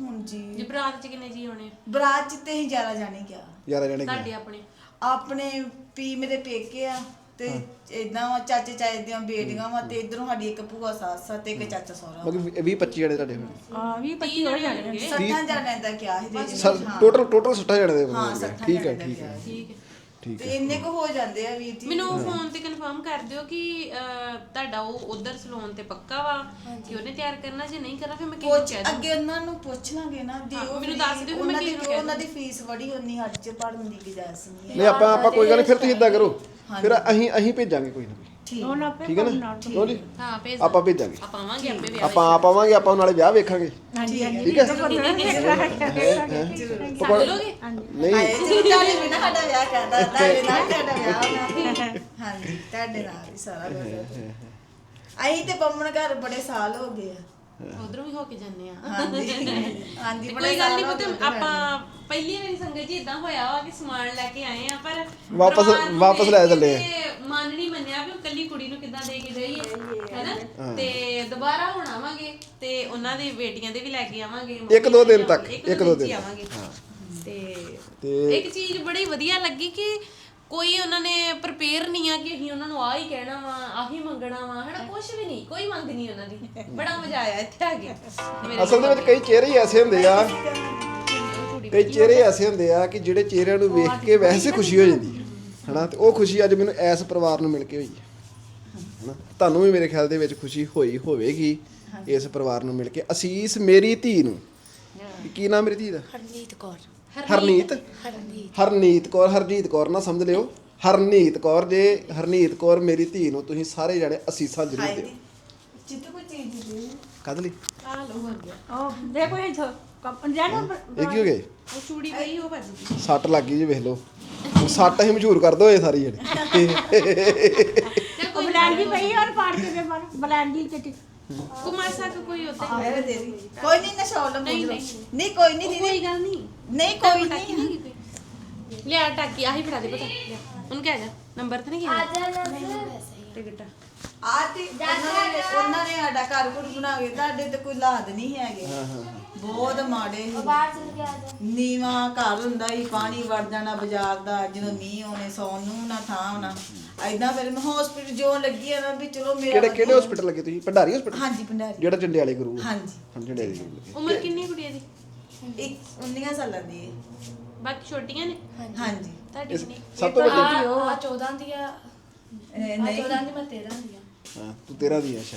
ਹੁਣ ਜੀ। ਜੇ ਬਰਾਤ ਚ ਕਿੰਨੇ ਜੀ ਹੋਣੇ? ਆ? ਬਰਾਤ ਚ ਤੇ ਹੀ ਜ਼ਿਆਦਾ ਜਾਣੇ ਗਿਆ ਯਾਰਾ ਜਾਣੇ ਤੁਹਾਡੇ ਆਪਣੇ। ਆਪਣੇ ਪੀ ਮੇਰੇ ਪੇਕੇ ਆ ਤੇ ਇਦਾਂ ਵਾ ਚਾਚੇ ਚਾਚੇ ਦੀਆਂ ਬੇਟੀਆਂ ਵਾ ਤੇ ਇਧਰੋਂ ਸਾਡੀ ਇੱਕ ਭੂਆ ਸੱਸ ਆ ਤੇ ਇੱਕ ਚਾਚਾ ਸਹੁਰਾ। ਵਾ। ਮਤਲਬ 20 25 ਜਣੇ ਤੁਹਾਡੇ ਹੋਣੇ ਹਾਂ 20 25 ਹੋ ਜਾਣਗੇ ਸੱਤਾਂ ਜਾਣਿਆਂ ਦਾ ਕਿਹਾ ਸੀ ਜੀ। ਸਰ ਟੋਟਲ ਟੋਟਲ ਸੱਟਾ ਜਣੇ ਦੇ ਹਾਂ ਬਣਾਉਣਗੇ। ਸੱਤਾਂ ਠੀਕ ਹੈ ਦਾ ਠੀਕ ਹੈ। ਠੀਕ ਹੈ। ਠੀਕ ਤੇ ਹੈ ਇੰਨੇ ਕੁ ਹੋ ਜਾਂਦੇ ਆ ਵੀਰ ਜੀ। ਮੈਨੂੰ ਫੋਨ ਤੇ ਕਨਫਰਮ ਕਰ ਦਿਓ ਕਿ ਅਹ, ਤੁਹਾਡਾ ਉਹ ਉਧਰ ਸਲੂਨ ਤੇ ਪੱਕਾ ਵਾ ਕਿ ਉਹਨੇ ਤਿਆਰ ਕਰਨਾ ਜੇ ਨਹੀਂ ਕਰਨਾ ਫਿਰ ਮੈਂ ਕਿਹਨੂੰ ਪੁੱਛ ਕਹਿ ਦੂੰ? ਅੱਗੇ ਉਹਨਾਂ ਨੂੰ ਪੁੱਛ ਲਾਂਗੇ ਨਾ ਉਹ ਮੈਨੂੰ ਦੱਸ ਦਿਓ ਮੈਂ ਉਹਨਾਂ ਦੀ ਕਿਸੇ ਨੂੰ ਜੋ ਕਹਿ ਉਹਨਾਂ ਦੀ ਫੀਸ ਬੜੀ ਉਨੀ ਹੱਦ ਚ ਪੜਨ ਦੀ ਗੁਜਾਇਸ਼ ਨਹੀਂ ਹੈ। ਨਹੀਂ ਆਪਾਂ ਆਪਾਂ ਕੋਈ ਗੱਲ ਨਹੀਂ ਫਿਰ ਤੁਸੀਂ ਇਦਾਂ ਕਰੋ। ਫਿਰ ਅਸੀਂ ਅਸੀਂ ਭੇਜਾਂਗੇ ਕੋਈ ਨਾ ਕੋਈ। ਠੀਕ। ਉਹਨਾਂ ਆਪੇ ਠੀਕ ਹੈ ਨਾ? ਲਓ ਜੀ? ਹਾਂ ਭੇਜ ਆਪਾਂ ਭੇਜਾਂਗੇ। ਆਪਾਂ ਆਵਾਂਗੇ ਆਪੇ ਵਿਆਹ ਆਪਾਂ ਆਪ ਆਵਾਂਗੇ ਆਪਾਂ ਨਾਲੇ ਵਿਆਹ ਵੇਖਾਂਗੇ। ਹਾਂਜੀ ਹਾਂਜੀ। ਠੀਕ ਹੈ? ਕਰ ਲੋਗੇ ਨਹੀਂ। ਤੁਹਾਡੇ ਬਿਨਾ ਸਾਡਾ ਵਿਆਹ ਕਰਦਾ ਤੁਹਾਡੇ ਨਾਲ ਤੁਹਾਡਾ ਵਿਆਹ ਹੋਣਾ। ਹਾਂਜੀ ਤੁਹਾਡੇ ਨਾਲ ਹੀ ਸਾਰਾ ਕੁਝ ਅਸੀਂ ਤੇ ਪੰਮਣ ਘਰ ਬੜੇ ਸਾਲ ਹੋ ਗਏ ਆ। ਉਧਰੋਂ ਵੀ ਹੋ ਕੇ ਜਾਂਦੇ ਆ। ਹਾਂਜੀ। ਹਾਂਜੀ ਬੜੇ ਕੋਈ ਗੱਲ ਨਹੀਂ ਸਾਲ ਹੋ ਪੁੱਤ ਗਏ ਆਪਾਂ ਪਹਿਲੀ ਵਾਰੀ ਸੰਗਤ ਜੀ ਇਦਾਂ ਹੋਇਆ ਵਾ ਕਿ ਸਮਾਨ ਲੈ ਕੇ ਆਏ ਆ ਪਰ ਵਾਪਸ- ਪਰਿਵਾਰ ਨੂੰ ਵਾਪਸ ਲੈ ਵੇਖ ਕੇ ਚੱਲੇ ਆ। ਤੇ ਮਨ ਨਹੀਂ ਮੰਨਿਆ ਵੀ ਉਹ ਕੱਲੀ ਕੁੜੀ ਨੂੰ ਕਿੱਦਾਂ ਦੇ ਕੇ ਜਾਈਏ ਹੈਨਾ? ਤੇ ਦੁਬਾਰਾ ਹੁਣ ਆਵਾਂਗੇ ਤੇ ਉਹਨਾਂ ਦੀ ਬੇਟੀਆਂ ਦੇ ਵੀ ਲੈ ਕੇ ਆਵਾਂਗੇ ਇੱਕ ਦੋ ਦਿਨ ਤੱਕ, ਇੱਕ ਦੋ ਦਿਨ। ਆਵਾਂਗੇ। ਤੇ ਤੇ- ਇੱਕ ਚੀਜ਼ ਬੜੀ ਵਧੀਆ ਲੱਗੀ ਕਿ ਕੋਈ ਉਹਨਾਂ ਨੇ ਪ੍ਰਪੇਅਰ ਨਹੀਂ ਆ ਕਿ ਅਸੀਂ ਉਹਨਾਂ ਨੂੰ ਆ ਹੀ ਕਹਿਣਾ ਵਾ ਆਹੀ ਮੰਗਣਾ ਵਾ ਹਨਾ? ਕੁਝ ਵੀ ਨਹੀਂ ਕੋਈ ਮੰਗ ਨਹੀਂ ਉਹਨਾਂ ਦੀ। ਬੜਾ ਮਜ਼ਾ ਆਇਆ ਇੱਥੇ ਆ ਕੇ। ਮੇਰੇ ਅਸਲ ਦੇ ਵਿੱਚ ਕਈ ਚਿਹਰੇ ਹੀ ਐਸੇ ਹੁੰਦੇ ਆ। ਕਈ ਚਿਹਰੇ ਐਸੇ ਹੁੰਦੇ ਆ ਕਿ ਜਿਹੜੇ ਚਿਹਰਿਆਂ ਨੂੰ ਵੇਖ ਕੇ ਵੈਸੇ ਖੁਸ਼ੀ ਹੋ ਜਾਂਦੀ ਹੈ ਹਨਾ? ਤੇ ਉਹ ਖੁਸ਼ੀ ਅੱਜ ਮੈਨੂੰ ਐਸ ਪਰਿਵਾਰ ਨੂੰ ਮਿਲ ਕੇ ਹੋਈ ਹੈ ਹਨਾ? ਤੁਹਾਨੂੰ ਵੀ ਮੇਰੇ ਖਿਆਲ ਦੇ ਵਿੱਚ ਖੁਸ਼ੀ ਹੋਈ ਹੋਵੇਗੀ ਇਸ ਪਰਿਵਾਰ ਨੂੰ ਮਿਲ ਕੇ। ਅਸੀਸ ਮੇਰੀ ਧੀ ਨੂੰ। ਕੀ ਨਾਮ ਮੇਰੀ ਧੀ ਦਾ? ਹਰਨੀਤ ਕੌਰ। ਹਰਨੀਤ। ਹਰਨੀਤ? ਹਰਨੀਤ। ਕੌਰ ਹਰਜੀਤ ਕੌਰ ਨਾ ਸਮਝ ਲਿਓ। ਹਰਨੀਤ ਕੌਰ ਜੇ ਹਰਨੀਤ ਕੌਰ ਮੇਰੀ ਧੀ ਨੂੰ ਤੁਸੀਂ ਸਾਰੇ ਜਣੇ ਅਸੀਸਾਂ ਜ਼ਰੂਰ ਦਿਓ। ਜੀ। ਜਿੱਤ ਕੋਈ ਚੀਜ਼ ਦੇ ਕਦ ਲਈ? ਆ ਲੋ ਹੋ ਗਿਆ ਉਹ ਦੇਖੋ ਇਹ ਕੰਪਨ ਜਾਨੋ ਇਹ ਕੀ ਹੋ ਗਏ ਉਹ ਚੂੜੀ ਪਈ ਉਹ ਭੱਜ ਗਈ। ਸੱਟ ਲੱਗ ਗਈ ਜੀ ਵੇਖ ਲਓ। ਹੁਣ ਸੱਟ ਅਸੀਂ ਮਸ਼ਹੂਰ ਕਰ ਦੋ ਇਹ ਸਾਰੀ ਜਣੇ ਉਹ ਬਲੈਂਡੀ ਪਈ ਔਰ ਪਾੜ ਕੇ ਦੇ ਮਾਰ। ਬਲੈਂਡੀ ਚਿੱਟੀ ਕੁਮਾਰ ਸਾਹਿਬ ਕੋਈ ਉੱਤੇ ਇਹ ਦੇ ਦੀ। ਕੋਈ ਨਹੀਂ ਨਸ਼ਾ ਲਓ ਨਹੀਂ, ਨਹੀਂ। ਕੋਈ ਨਹੀਂ ਦੀਦੀ। ਕੋਈ ਗੱਲ ਨਹੀਂ। ਨਹੀਂ ਕੋਈ ਟਾਕੀ ਨਹੀਂ। ਨਹੀਂ ਕੋਈ ਲਿਆ ਟਾਕੀ ਆਹੀ ਫੜਾ ਦੇ ਪਤਾ। ਲਿਆ। ਉਹਨੂੰ ਕਹਿ ਜਾ। ਨੰਬਰ ਤੇ ਨਹੀਂ ਕਿਹਾ। ਟਿਕਟ। ਆ ਤੇ ਉਹਨਾਂ ਨੇ ਉਹਨਾਂ ਨੇ ਸਾਡਾ ਘਰ ਘੁਰ ਬਣਾ ਕੇ ਤੁਹਾਡੇ ਤੇ ਕੋਈ ਲਾਦ ਨਹੀਂ ਹੈਗੇ। ਬਹੁਤ ਮਾੜੇ ਸੀ। ਬਾਹਰ ਚਲ ਗਿਆ ਜਾ ਨੀਵਾਂ ਘਰ ਹੁੰਦਾ ਹੀ ਪਾਣੀ ਵੜ ਜਾਣਾ ਬਾਜ਼ਾਰ ਦਾ ਜਦੋਂ ਮੀਂਹ ਆਉਣੇ ਸੌਣ ਨੂੰ ਨਾ ਥਾਂ ਹੋਣਾ। ਐਦਾਂ ਫਿਰ ਮੈਂ ਹਸਪੀਟਲ ਜੋ ਲੱਗੀ ਆ ਨਾ ਵੀ ਚਲੋ ਮੇਰਾ ਕਿਹੜੇ ਕਿਹੜੇ ਵਧੀਆ- ਹਸਪੀਟਲ ਲੱਗੇ ਤੁਸੀਂ? ਭੰਡਾਰੀ ਹਸਪੀਟਲ ਹਾਂਜੀ ਭੰਡਾਰੀ। ਜਿਹੜਾ ਜੰਡਿਆਲੇ ਗੁਰੂ ਹਾਂਜੀ। ਹਾਂ ਜੰਡਿਆਲੇ ਗੁਰੂ। ਲੱਗੇ। ਉਮਰ ਕਿੰਨੀ ਕੁੜੀ ਦੀ ਇੱਕ 19 ਸਾਲਾਂ ਦੀ ਹੈ। ਬਾਕੀ ਛੋਟੀਆਂ ਨੇ? ਹਾਂਜੀ। ਤੁਹਾਡੀ ਇਸ- ਕਿੰਨੀ? ਸਭ ਤੋਂ ਵੱਡੀ ਆ 14 ਦੀ ਆ। ਇਹ ਨਹੀਂ। 14 ਦੀ ਮੈਂ 13 ਦੀ ਆ। ਹਾਂ ਤੂੰ ਤੇਰਾ ਦੀ ਅੱਛਾ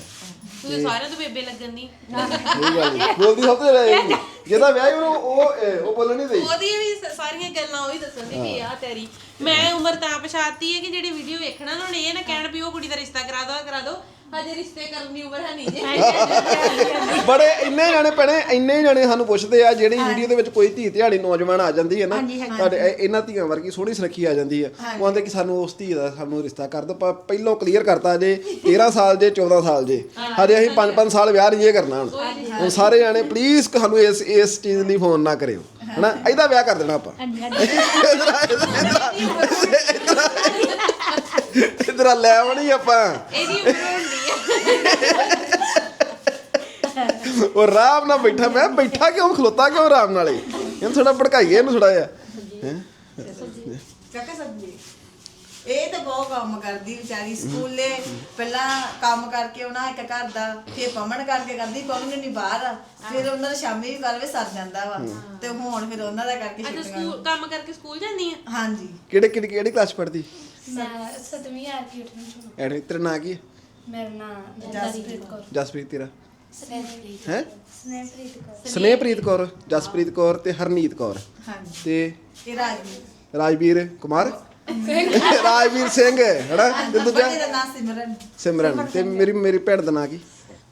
ਤੂੰ ਤਾਂ ਸਾਰਿਆਂ ਤੋਂ ਬੇਬੇ ਲੱਗਣ ਦੀ। ਸਹੀ ਗੱਲ ਹੈ। ਬੋਲਦੀ ਸਭ ਤੋਂ ਜ਼ਿਆਦਾ ਜਿਹਦਾ ਵਿਆਹ ਹੀ ਉਹਨੂੰ ਉਹ ਇਹ, ਉਹ ਬੋਲਣ ਨਹੀਂ ਦੇਈ। ਉਹਦੀ ਵੀ ਸ- ਸਾਰੀਆਂ ਗੱਲਾਂ ਉਹੀ ਦੱਸਣ ਦੀ ਵੀ ਆ ਤੇਰੀ ਮੈਂ ਉਮਰ ਤਾਂ ਪਛਾਤੀ ਹੈ ਕਿ ਜਿਹੜੀ ਵੀਡੀਓ ਵੇਖਣਾ ਨਾ ਉਹਨੇ ਇਹ ਨਾ ਕਹਿਣ ਵੀ ਉਹ ਕੁੜੀ ਦਾ ਰਿਸ਼ਤਾ ਕਰਾ ਦੋ ਕਰਾ ਦੋ। ਹਜੇ ਰਿਸ਼ਤੇ ਕਰਨ ਦੀ ਉਮਰ ਹੈ ਨਹੀਂ ਜੇ। ਬੜੇ ਇੰਨੇ ਜਾਣੇ ਪੜੇ ਇੰਨੇ ਜਾਣੇ ਸਾਨੂੰ ਪੁੱਛਦੇ ਆ ਜਿਹੜੀ ਵੀਡੀਓ ਦੇ ਵਿੱਚ ਕੋਈ ਧੀ ਧਿਆੜੀ ਨੌਜਵਾਨ ਆ ਜਾਂਦੀ ਹੈ ਨਾ ਤੁਹਾਡੇ ਇਹ- ਇਹਨਾਂ ਧੀਆਂ ਵਰਗੀ ਸੋਹਣੀ ਸੁਨੱਖੀ ਆ ਜਾਂਦੀ ਹੈ। ਉਹ ਆਂਦੇ ਕਿ ਸਾਨੂੰ ਉਸ ਧੀ ਦਾ ਸਾਨੂੰ ਰਿਸ਼ਤਾ ਕਰ ਪਰ ਪਹਿਲਾਂ ਕਲੀਅਰ ਕਰਤਾ ਜੇ 13 ਸਾਲ ਜੇ 14 ਸਾਲ ਜੇ। ਹਜੇ ਅਸੀਂ 5-5 ਸਾਲ ਵਿਆਹ ਨਹੀਂ ਇਹ ਕਰਨਾ ਹੁਣ। ਹੁਣ ਸਾਰੇ ਜਾਣੇ ਪਲੀਜ਼ ਸਾਨੂੰ ਇਸ ਇਸ ਚੀਜ਼ ਲਈ ਫੋਨ ਨਾ ਕਰਿਓ। ਹਨਾ? ਇਹਦਾ ਵਿਆਹ ਕਰ ਦੇਣਾ ਆਪਾਂ। ਹਾਂਜੀ ਹਾਂਜੀ। ਇਧਰ ਲੈ ਆਉਣੀ ਆਪਾਂ। ਇਹਦੀ ਉਮਰ ਹੁੰਦੀ ਹੈ ਉਹ ਆਰਾਮ ਨਾਲ ਬੈਠਾ ਮੈਂ ਬੈਠਾ ਕਿਉਂ ਖਲੋਤਾ ਕਿਉਂ ਆਰਾਮ ਨਾਲ ਹੀ ਇਹਨੂੰ ਥੋੜਾ ਭੜਕਾਈਏ ਇਹਨੂੰ ਥੋੜਾ ਜਿਹਾ। ਹੈਂ? ਕਾਕਾ ਸਬਜੀ। ਇਹ ਤਾਂ ਬਹੁਤ ਕੰਮ ਕਰਦੀ ਵਿਚਾਰੀ ਸਕੂਲੇ ਪਹਿਲਾਂ ਕੰਮ ਕਰਕੇ ਆਉਣਾ ਇੱਕ ਘਰ ਦਾ ਫਿਰ ਪਮਣ ਕਰਕੇ ਕਰਦੀ ਪਮਣ ਨਹੀਂ ਬਾਹਰ ਆ ਫਿਰ ਉਹਨਾਂ ਦਾ ਸ਼ਾਮੀ ਵੀ ਕਰਵੇ ਸਰ ਜਾਂਦਾ ਵਾ ਤੇ ਹੁਣ ਫਿਰ ਉਹਨਾਂ ਦਾ ਕਰਕੇ ਅੱਛਾ ਛੁੱਟੀਆਂ ਸਕੂਲ ਕੰਮ ਕਰਕੇ ਸਕੂਲ ਜਾਂਦੀ ਆ? ਹਾਂਜੀ। ਕਿਹੜੇ ਕਿਹੜੀ ਕਿਹੜੀ ਕਲਾਸ ਪੜ੍ਹਦੀ? ਮੈਂ ਸਤਵੀਂ ਆਰ ਕੀ ਐਡਮਿਸ਼ਨ ਐਡਮਿਟ ਤੇਰਾ ਨਾਂ ਕੀ ਹੈ ਮੇਰਾ ਨਾਮ ਜਸਪ੍ਰੀਤ ਕੌਰ। ਜਸਪ੍ਰੀਤ ਤੇਰਾ? ਸਨੇਹਪ੍ਰੀਤ ਹੈ? ਸਨੇਹਪ੍ਰੀਤ ਕੌਰ। ਸਨੇਹਪ੍ਰੀਤ ਕੌਰ ਜਸਪ੍ਰੀਤ ਕੌਰ ਤੇ ਹਰਨੀਤ ਕੌਰ। ਹਾਂਜੀ। ਤੇ ਇਹ ਰਾਜਵੀਰ। ਰਾਜਵੀਰ ਕੁਮਾਰ? ਰਾਜਵੀਰ ਸਿੰਘ ਹੈਨਾ? ਤੇ ਦੂਜਾ? ਦਾ ਨਾਮ ਸਿਮਰਨ। ਸਿਮਰਨ। ਤੇ ਮੇਰੀ ਮੇਰੀ ਭੈਣ ਦਾ ਨਾਂ ਕੀ?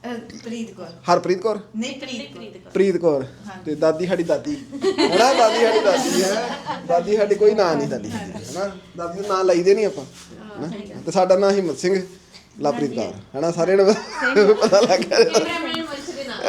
ਅਹ, ਪ੍ਰੀਤ ਕੌਰ। ਹਰਪ੍ਰੀਤ ਕੌਰ? ਨਹੀਂ ਪ੍ਰੀਤ ਕੌਰ। ਪ੍ਰੀਤ ਕੌਰ। ਤੇ ਦਾਦੀ ਸਾਡੀ ਦਾਦੀ। ਹੈਨਾ? ਦਾਦੀ ਸਾਡੀ ਦਾਦੀ ਹੈ। ਦਾਦੀ ਸਾਡੀ ਕੋਈ ਨਾਂ ਨਹੀਂ ਦਾਦੀ। ਹੈਨਾ? ਦਾਦੀ ਦਾ ਨਾਂ ਲਈਦੇ ਨਹੀਂ ਆਪਾਂ। ਹੈਨਾ? ਤੇ ਸਾਡਾ ਨਾਂ ਹਿੰਮਤ ਸਿੰਘ ਲਾਪ੍ਰੀਤ ਕੌਰ। ਹੈਨਾ? ਸਾਰਿਆਂ ਨੂੰ ਪਤਾ ਲੱਗ ਗਿਆ। ਕੈਮਰਾਮੈਨ ਵੰਸ਼ ਦੇ ਨਾਲ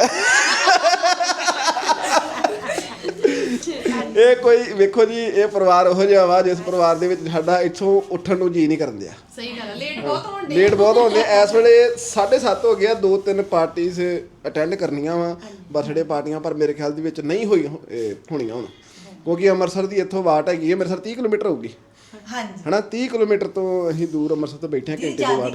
ਇਹ ਕੋਈ ਵੇਖੋ ਜੀ ਇਹ ਪਰਿਵਾਰ ਉਹੋ ਜਿਹਾ ਵਾ ਜਿਸ ਪਰਿਵਾਰ ਦੇ ਵਿੱਚ ਸਾਡਾ ਇੱਥੋਂ ਉੱਠਣ ਨੂੰ ਜੀ ਨਹੀਂ ਕਰਨ ਦਿਆ। ਸਹੀ ਗੱਲ ਹੈ ਲੇਟ ਬਹੁਤ ਡੇ ਲੇਟ ਬਹੁਤ ਹੁੰਦੇ ਇਸ ਵੇਲੇ 7:30 ਹੋ ਗਿਆ ਦੋ ਤਿੰਨ ਪਾਰਟੀਆਂ ਅਟੈਂਡ ਕਰਨੀਆਂ ਵਾ ਬਰਥਡੇ ਪਾਰਟੀਆਂ ਪਰ ਮੇਰੇ ਖਿਆਲ ਦੇ ਵਿੱਚ ਨਹੀਂ ਹੋਈ ਹੋਣੀਆਂ ਹੁਣ। ਕਿਉਂਕਿ ਅੰਮ੍ਰਿਤਸਰ ਦੀ ਇੱਥੋਂ ਵਾਟ ਹੈਗੀ ਹੈ ਅੰਮ੍ਰਿਤਸਰ 30 ਕਿਲੋਮੀਟਰ ਹੋਊਗੀ। ਹਾਂਜੀ। ਹਨਾ 30 ਕਿਲੋਮੀਟਰ ਤੋਂ ਅਸੀਂ ਦੂਰ ਅੰਮ੍ਰਿਤਸਰ ਤੋਂ ਬੈਠੇ ਹਾਂ ਘੰਟੇ ਦੀ ਵਾਟ।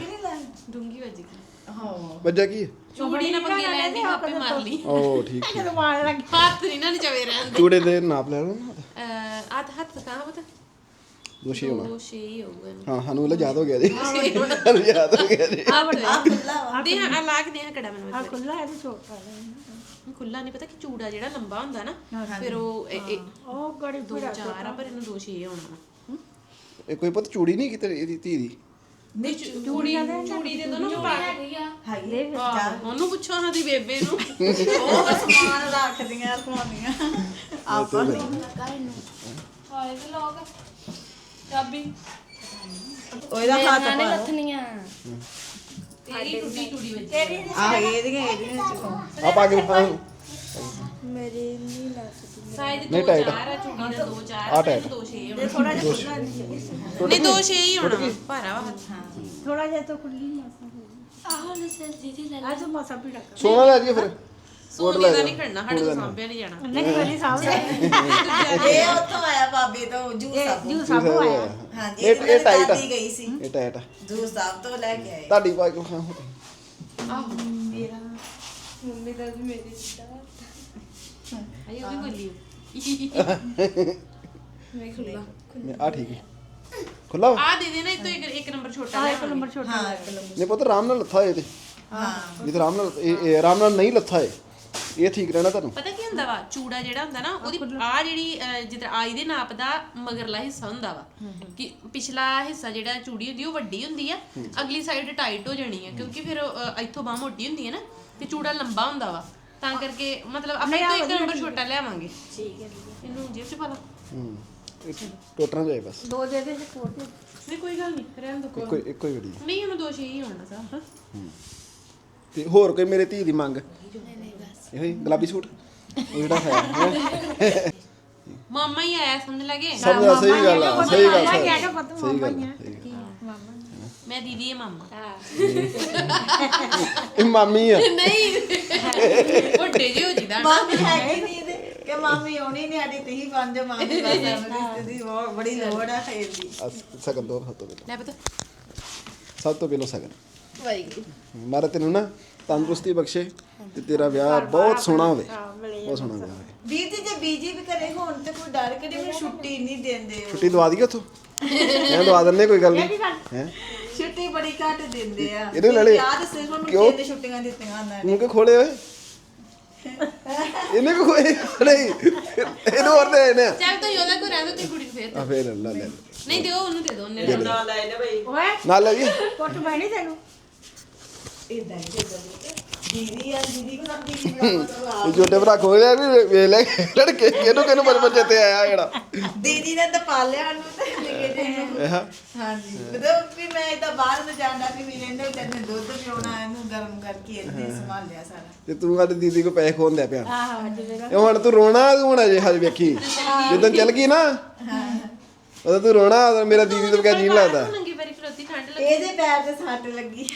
ਡੂੰਗੀ ਵੱਜ ਗਈ। ਹਾਂ ਵੱਜਾ ਕੀ? ਹੈ ਚੂੜੀ ਨਾ ਪੰਗੇ ਲੈਣ ਦੀ ਆਪੇ ਮਾਰ ਲਈ। ਓ ਠੀਕ ਠੀਕ। ਜਦੋਂ ਮਾਰ ਲੱਗ ਹੱਥ ਨਹੀਂ ਨਾ ਨਚਵੇ ਰਹਿਣ ਦੇ। ਚੂੜੇ ਦੇ ਨਾਪ ਲੈ ਲਓ ਨਾ। ਅਹ ਆਹ ਹੱਥ ਕਹਾਂ ਬਤਾ ਦੋਸ਼ੀ ਹੋਣਾ। ਦੋ ਛੇ ਹੀ ਹੋਊਗਾ ਹਾਂ ਸਾਨੂੰ ਇਹ ਯਾਦ ਹੋ ਗਿਆ ਜੀ। ਛੇ ਹੋਣਾ। ਸਾਨੂੰ ਯਾਦ ਹੋ ਗਿਆ ਜੀ। ਆ ਆ ਖੁੱਲਾ ਦੇ ਆ ਲਾਗ ਦੇ ਆ ਕੜਾ ਮੈਨੂੰ ਆ ਇੱਕ ਖੁੱਲਾ ਹੈ ਤੇ ਛੋਟਾ ਹੈ ਖੁੱਲਾ ਨਹੀਂ ਪਤਾ ਕਿ ਚੂੜਾ ਜਿਹੜਾ ਲੰਬਾ ਹੁੰਦਾ ਨਾ ਫਿਰ ਉਹ ਇਹ- ਇਹ ਉਹ ਗੜੀ ਦੋ ਚਾਰ ਆ ਪਰ ਇਹਨੂੰ ਦੋ ਛੇ ਹੋਣਾ ਵਾ। ਇਹ ਕੋਈ ਪੁੱਤ ਚੂੜੀ ਨਹੀਂ ਕਿਤੇ ਇਹਦੀ ਧੀ ਦੀ? ਨਹੀਂ ਚੂੜੀ ਚੂੜੀ ਦੇ ਦੋ ਨਾ ਪਾ ਕੇ ਹੈਗੀ ਆਹੋ, ਉਹਨੂੰ ਪੁੱਛੋ ਉਹਨਾਂ ਦੀ ਬੇਬੇ ਨੂੰ। ਉਹ ਸਮਾਨ ਰੱਖਦੀਆਂ ਰਖਵਾਉਂਦੀਆਂ ਆਪਾਂ ਨੂੰ ਲੱਗਾ ਇਹਨੂੰ ਹਾਏ ਤੇ ਲੋਕ। ਚਾਬੀ। ਉਹਦਾ ਹੱਥ ਪਾ ਲੱਥਣੀਆਂ। ਤੇਰੀ ਟੁੱਟੀ ਚੂੜੀ ਵਿੱਚ। ਆ ਇਹਦੀਆਂ ਇਹਦੀਆਂ ਚ ਆ ਪਾ ਕੇ ਹਾਂ ਸਾਈਜ਼ ਨਹੀਂ ਦੋ tight ਆ। ਚਾਰ ਆ ਚੂੜੀ ਦਾ ਦੋ ਚਾਰ ਆ ਆ tight। ਦੋ ਛੇ ਹੋਣਾ ਥੋੜਾ ਜਿਹਾ ਖੁੱਲਾ ਨਹੀਂ ਨਹੀਂ ਦੋ ਛੇ ਹੀ ਹੋਣਾ। ਭਾਰਾ ਵਾ। ਹੱਥ ਥੋੜਾ ਜਿਹਾ ਤਾਂ ਖੁੱਲੀ ਮਾਸਾ ਆਹ ਲੈ ਸਰ ਦੀਦੀ ਲੈ ਅੱਜ ਮਾਸਾ ਵੀ ਰੱਖ। ਸੋਨਾ ਲੈ ਜੀ ਫਿਰ। ਸੋਨੇ ਦਾ ਨਹੀਂ ਖੜਨਾ ਸਾਡੇ ਤੋਂ ਸਾਂਭਿਆ ਨਹੀਂ ਜਾਣਾ। ਨਹੀਂ ਕਰੀ ਸਾਹਮਣੇ ਇਹ ਉੱਥੋਂ ਆਇਆ ਬਾਬੇ ਤੋਂ ਜੂਸ ਸਾਹਿਬ ਜੂ ਸਭ ਆਇਆ। ਹਾਂਜੀ ਇਹ- ਇਹ tight ਆ। ਗਈ ਸੀ। ਇਹ ਟੈਟ ਆ। ਜੂਸ ਸਾਹਿਬ ਤੋਂ ਲੈ ਕੇ ਆਏ। ਤੁਹਾਡੀ ਪਾ ਕੇ ਆਹੋ ਮੇਰਾ। ਮੰਮੀ ਦਾ ਵੀ ਮੇਰੀ ਜਿੱਦਾਂ ਆਈ ਉਹ ਵੀ ਬੋਲੀ। ਆ ਠੀਕ ਹੈ। ਖੁੱਲਾ ਵਾ? ਆ ਦੇ ਦੇ ਨਾ ਇਹ ਤੋਂ ਇੱਕ ਇੱਕ ਨੰਬਰ ਛੋਟਾ ਲੈ ਇੱਕ ਨੰਬਰ ਛੋਟਾ ਹਾਂ ਇੱਕ ਨੰਬਰ ਨਹੀਂ ਪੁੱਤ ਆਰਾਮ ਨਾਲ ਲੱਥਾ ਇਹ ਤੇ। ਹਾਂ। ਇਹ ਤਾਂ ਆਰਾਮ ਨਾਲ ਇਹ ਇਹ ਆਰਾਮ ਨਾਲ ਨਹੀਂ ਲੱਥਾ ਇਹ। ਇਹ ਠੀਕ ਰਹਿਣਾ ਤੁਹਾਨੂੰ। ਪਤਾ ਕੀ ਹੁੰਦਾ ਵਾ? ਚੂੜਾ ਜਿਹੜਾ ਹੁੰਦਾ ਨਾ ਉਹਦੀ ਆ ਜਿਹੜੀ ਅਹ, ਜਿੱਦਾਂ ਆਈ ਦੇ ਨਾਪ ਦਾ ਮਗਰਲਾ ਹਿੱਸਾ ਹੁੰਦਾ ਵਾ। ਕਿ ਪਿਛਲਾ ਹਿੱਸਾ ਜਿਹੜਾ ਚੂੜੀ ਹੁੰਦੀ ਉਹ ਵੱਡੀ ਹੁੰਦੀ ਆ। ਅਗਲੀ ਸਾਈਡ ਟਾਈਟ ਹੋ ਜਾਣੀ ਆ ਕਿਉਂਕਿ ਫਿਰ ਅਹ, ਇੱਥੋਂ ਬਾਹ ਮੋਟੀ ਹੁੰਦੀ ਹੈ ਨਾ ਤੇ ਚੂੜਾ ਲੰਬਾ ਹੁੰਦਾ ਵਾ। ਤਾਂ ਕਰਕੇ ਮਤਲਬ ਆਪਾਂ ਤੋਂ ਇੱਕ ਨੰਬਰ ਛੋਟਾ ਲਿਆਵਾਂਗੇ। ਠੀਕ ਹੈ ਇਹਨੂੰ ਜੇਬ ਚ ਪਾ ਲਾ। ਹੂੰ ਇਹ ਟੁੱਟਣਾ ਜਾਏ ਬਸ। ਦੋ ਦੇ ਦੇ ਦੇ। ਨਹੀਂ ਕੋਈ ਗੱਲ ਨਹੀਂ ਰਹਿਣ ਦੋ ਇੱਕੋ ਇੱਕੋ ਹੀ ਵੜੀ ਨਹੀਂ ਉਹਨੂੰ ਦੋ ਛੇ ਹੀ ਹੋਣਾ ਸਾ ਤੇ ਹੋਰ ਕੋਈ ਮੇਰੇ ਧੀ ਦੀ ਮੰਗ? ਨਹੀਂ ਨਹੀਂ ਬਸ। ਇਹੋ ਹੀ ਗੁਲਾਬੀ ਸੂਟ? ਉਹ ਜਿਹੜਾ ਹੈ ਮਾਮਾ ਹੀ ਆਇਆ ਸਮਝ ਲਗੇ ਸਭ ਦਾ ਸਹੀ ਗੱਲ ਆ ਸਹੀ ਗੱਲ ਮਾਮਾ ਹੀ ਆ ਸਹੀ ਗਿਆ ਪਤਾ ਸਹੀ ਮਾਮਾ ਗੱਲ ਹੀ ਆ, ਆ। ਸਹੀ ਗੱਲ ਮੈਂ ਦੀਦੀ ਹੈ ਮਾਮਾ। ਇਹ ਮਾਮੀ ਆ। ਨਹੀਂ। ਵੱਡੇ ਜਿਹੇ ਹੋ ਜਿਦਾ ਮਾਮੀ ਹੈਗੀ ਨਹੀਂ ਇਹਦੇ? ਕਿ ਮਾਮੀ ਆਉਣੀ ਨਹੀਂ ਆਡੀ ਤੁਸੀਂ ਬਣ ਜਾ ਮਾਮੀ ਬਸ ਐਵੇਂ ਦੀ ਬਹੁਤ ਬੜੀ ਲੋੜ ਆ ਖੇਡ ਦੀ ਆ ਸਗਨ ਦੋ ਸਭ ਤੋਂ ਪਹਿਲਾਂ ਲੈ ਪਤਾ। ਸਭ ਤੋਂ ਪਹਿਲਾਂ ਸਗਨ। ਵਾਹਿਗੁਰੂ। ਮਾਰਾ ਤੈਨੂੰ ਨਾ ਤੰਦਰੁਸਤੀ ਬਖਸ਼ੇ ਤੇ ਤੇਰਾ ਵਿਆਹ ਬਹੁਤ ਸੋਹਣਾ ਹੋਵੇ। ਬਹੁਤ ਸੋਹਣਾ ਵਿਆਹ ਹੋਵੇ। ਵੀਰ ਜੀ ਜੇ ਬੀਜੀ ਵੀ ਕਰੇ ਹੁਣ ਤੇ ਕੋਈ ਡਰ ਕਿਹੜੀ ਮੈਨੂੰ ਛੁੱਟੀ ਨਹੀਂ ਦਿੰਦੇ ਉਹ। ਛੁੱਟੀ ਦਵਾ ਦਈਏ ਉੱਥੋਂ? ਮੈਂ ਦਵਾ ਦਿੰਨੇ ਕੋਈ ਗੱਲ ਨਹੀਂ। ਹੈ? ਛੁੱਟੀ ਬੜੀ ਘੱਟ ਦਿੰਦੇ ਆ। ਇਹਦੇ ਨਾਲ ਯਾਦ ਸਿਰਫ ਉਹਨੂੰ ਕਿਉਂ? ਤਿੰਨ ਛੁੱਟੀਆਂ ਦਿੱਤੀਆਂ ਉਹਨਾਂ ਨੇ? ਮੂੰਹ ਕੇ ਖੋਲੇ ਓਏ ਇਹਨੇ ਵੀ ਕੋਈ ਨਹੀਂ ਇਹਨੂੰ ਹੋਰ ਦੇ ਇਹਨੇ ਚੱਲ ਤੂੰ ਕੋ ਰਹਿ ਦੋ ਤੇ ਕੁੜੀ ਨੂੰ ਫੇਰ ਆ ਫੇਰ ਲੈ ਲੈ ਨਹੀਂ ਦਿਓ ਉਹਨੂੰ ਦੇ ਦੋ ਉਹਨੇ ਰਹਿਣਾ। ਓਏ ਨਾਲ ਲੈ ਜੀ ਕੁੱਟ ਬੈਣੀ ਤੈਨੂੰ ਇਦਾਂ ਹੀ ਇਦਾਂ ਹੀ। ਦੀਦੀ ਆ ਦੀਦੀ ਕੋ ਰੱਖ ਦੀਦੀ ਬੁਲਾਵਾ ਇਹ ਛੋਟੇ ਭਰਾ ਖੋਲ ਲਿਆ ਵੀ ਵੇ ਲੈ ਲੜਕੇ ਕਿਹਨੂੰ ਕਿਹਨੂੰ ਬਚਪਨ ਚੇਤੇ ਆਇਆ ਜਿਹੜਾ? ਦੀਦੀ ਨੇ ਤਾਂ ਪਾਲਿਆ ਨੂੰ ਤੇ ਨਿੱਕੇ ਨੂੰ। ਇਹ ਹਾਂਜੀ। ਮਤਲਬ ਵੀ ਮੈਂ ਤਾਂ ਬਾਹਰ ਨੂੰ ਜਾਂਦਾ ਵੀ ਮੇਰੇ ਨੇ ਤੈਨੂੰ ਦੁੱਧ ਪਿਉਣਾ ਇਹਨੂੰ ਗਰਮ ਕਰਕੇ ਇੱਥੇ ਸੰਭਾਲਿਆ ਸਾਰਾ। ਤੇ ਤੂੰ ਸਾਡੀ ਦੀਦੀ ਕੋ ਪੈਸੇ ਖੋਣ ਦਿਆ ਪਿਆ। ਆਹੋ ਇਹ ਹੁਣ ਤੂੰ ਰੋਣਾ ਤੂੰ ਹੁਣ ਅਜੇ ਹਜ ਵੇਖੀ। ਜਦੋਂ ਚੱਲ ਗਈ ਨਾ ਉਦੋਂ ਤੂੰ ਰੋਣਾ ਮੇਰਾ ਦੀਦੀ ਤੋਂ ਬਗੈਰ ਜੀ ਨਹੀਂ ਲੱਗਦਾ। ਵਾਰੀ ਇਹਦੇ ਪੈਰ ਤੇ ਸੱਟ ਲੱਗੀ।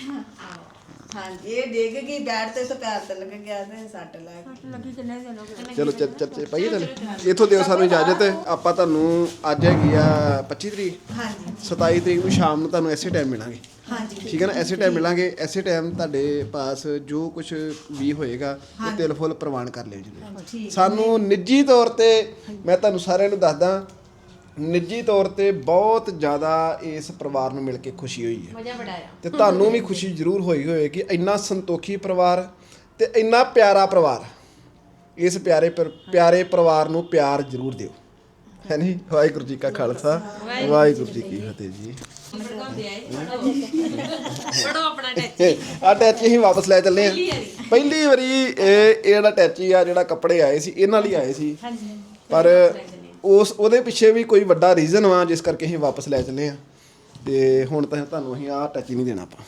ਹਾਂਜੀ ਇਹ ਡਿੱਗ ਗਈ ਬੈਠ ਤੇ ਤੇ ਪੈਰ ਤੇ ਲੱਗ ਗਿਆ ਤੇ ਸੱਟ ਲੱਗ ਗਈ। ਲੱਗੀ ਕਿੰਨੇ ਦਿਨ ਹੋ ਗਏ ਚਲੋ ਚੱਲ ਚੱਲ ਪਾਈਏ ਚੱਲ। ਇਥੋਂ ਦਿਓ ਸਾਨੂੰ ਇਜਾਜ਼ਤ। ਆਪਾਂ ਤੁਹਾਨੂੰ ਅੱਜ ਹੈਗੀ ਆ 25 ਤਰੀਕ ਹਾਂਜੀ। 27 ਤਰੀਕ ਨੂੰ ਸ਼ਾਮ ਨੂੰ ਤੁਹਾਨੂੰ ਐਸੇ ਟਾਈਮ ਮਿਲਾਂਗੇ। ਹਾਂਜੀ ਠੀਕ ਹੈ। ਨਾ? ਐਸੇ ਟਾਈਮ ਮਿਲਾਂਗੇ ਐਸੇ ਟਾਈਮ ਤੁਹਾਡੇ ਪਾਸ ਜੋ ਕੁਝ ਵੀ ਹੋਏਗਾ ਉਹ ਤਿਲ ਫੁੱਲ ਪ੍ਰਵਾਨ ਕਰ ਲਿਓ ਜੀ। ਠੀਕ ਸਾਨੂੰ ਨਿੱਜੀ ਤੌਰ ਤੇ ਮੈਂ ਤੁਹਾਨੂੰ ਸਾਰਿਆਂ ਨੂੰ ਦੱਸਦਾ ਨਿੱਜੀ ਤੌਰ ਤੇ ਬਹੁਤ ਜ਼ਿਆਦਾ ਇਸ ਪਰਿਵਾਰ ਨੂੰ ਮਿਲ ਕੇ ਖੁਸ਼ੀ ਹੋਈ ਹੈ। ਮਜ਼ਾ ਬੜਾ ਆਇਆ। ਤੇ ਤੁਹਾਨੂੰ ਵੀ ਖੁਸ਼ੀ ਜ਼ਰੂਰ ਹੋਈ ਹੋਏਗੀ ਇੰਨਾ ਸੰਤੋਖੀ ਪਰਿਵਾਰ ਤੇ ਇੰਨਾ ਪਿਆਰਾ ਪਰਿਵਾਰ ਇਸ ਪਿਆਰੇ ਪਿਆਰੇ ਪਰਿਵਾਰ ਨੂੰ ਪਿਆਰ ਜ਼ਰੂਰ ਦਿਓ। ਹੈ ਨਹੀਂ ਵਾਹਿਗੁਰੂ ਜੀ ਕਾ ਖਾਲਸਾ। ਵਾਹਿਗੁਰੂ ਜੀ ਕੀ ਫਤਿਹ ਜੀ। ਪੜੋ ਆਪਣਾ ਟੈਚੀ। ਆ ਟੈਚੀ ਅਸੀਂ ਵਾਪਸ ਲੈ ਚੱਲੇ ਆ ਪਹਿਲੀ ਵਾਰੀ। ਪਹਿਲੀ ਵਾਰੀ ਇਹ ਇਹ ਜਿਹੜਾ ਟੈਚੀ ਆ ਜਿਹੜਾ ਕੱਪੜੇ ਆਏ ਸੀ ਇਹਨਾਂ ਲਈ ਆਏ ਸੀ। ਪਰ ਉਸ ਉਹਦੇ ਪਿੱਛੇ ਵੀ ਕੋਈ ਵੱਡਾ ਰੀਜ਼ਨ ਵਾ ਜਿਸ ਕਰਕੇ ਅਸੀਂ ਵਾਪਸ ਲੈ ਚੱਲੇ ਆ। ਤੇ ਹੁਣ ਤਾਂ ਤੁਹਾਨੂੰ ਅਸੀਂ ਆਹ ਟੈਚੀ ਨਹੀਂ ਦੇਣਾ ਆਪਾਂ।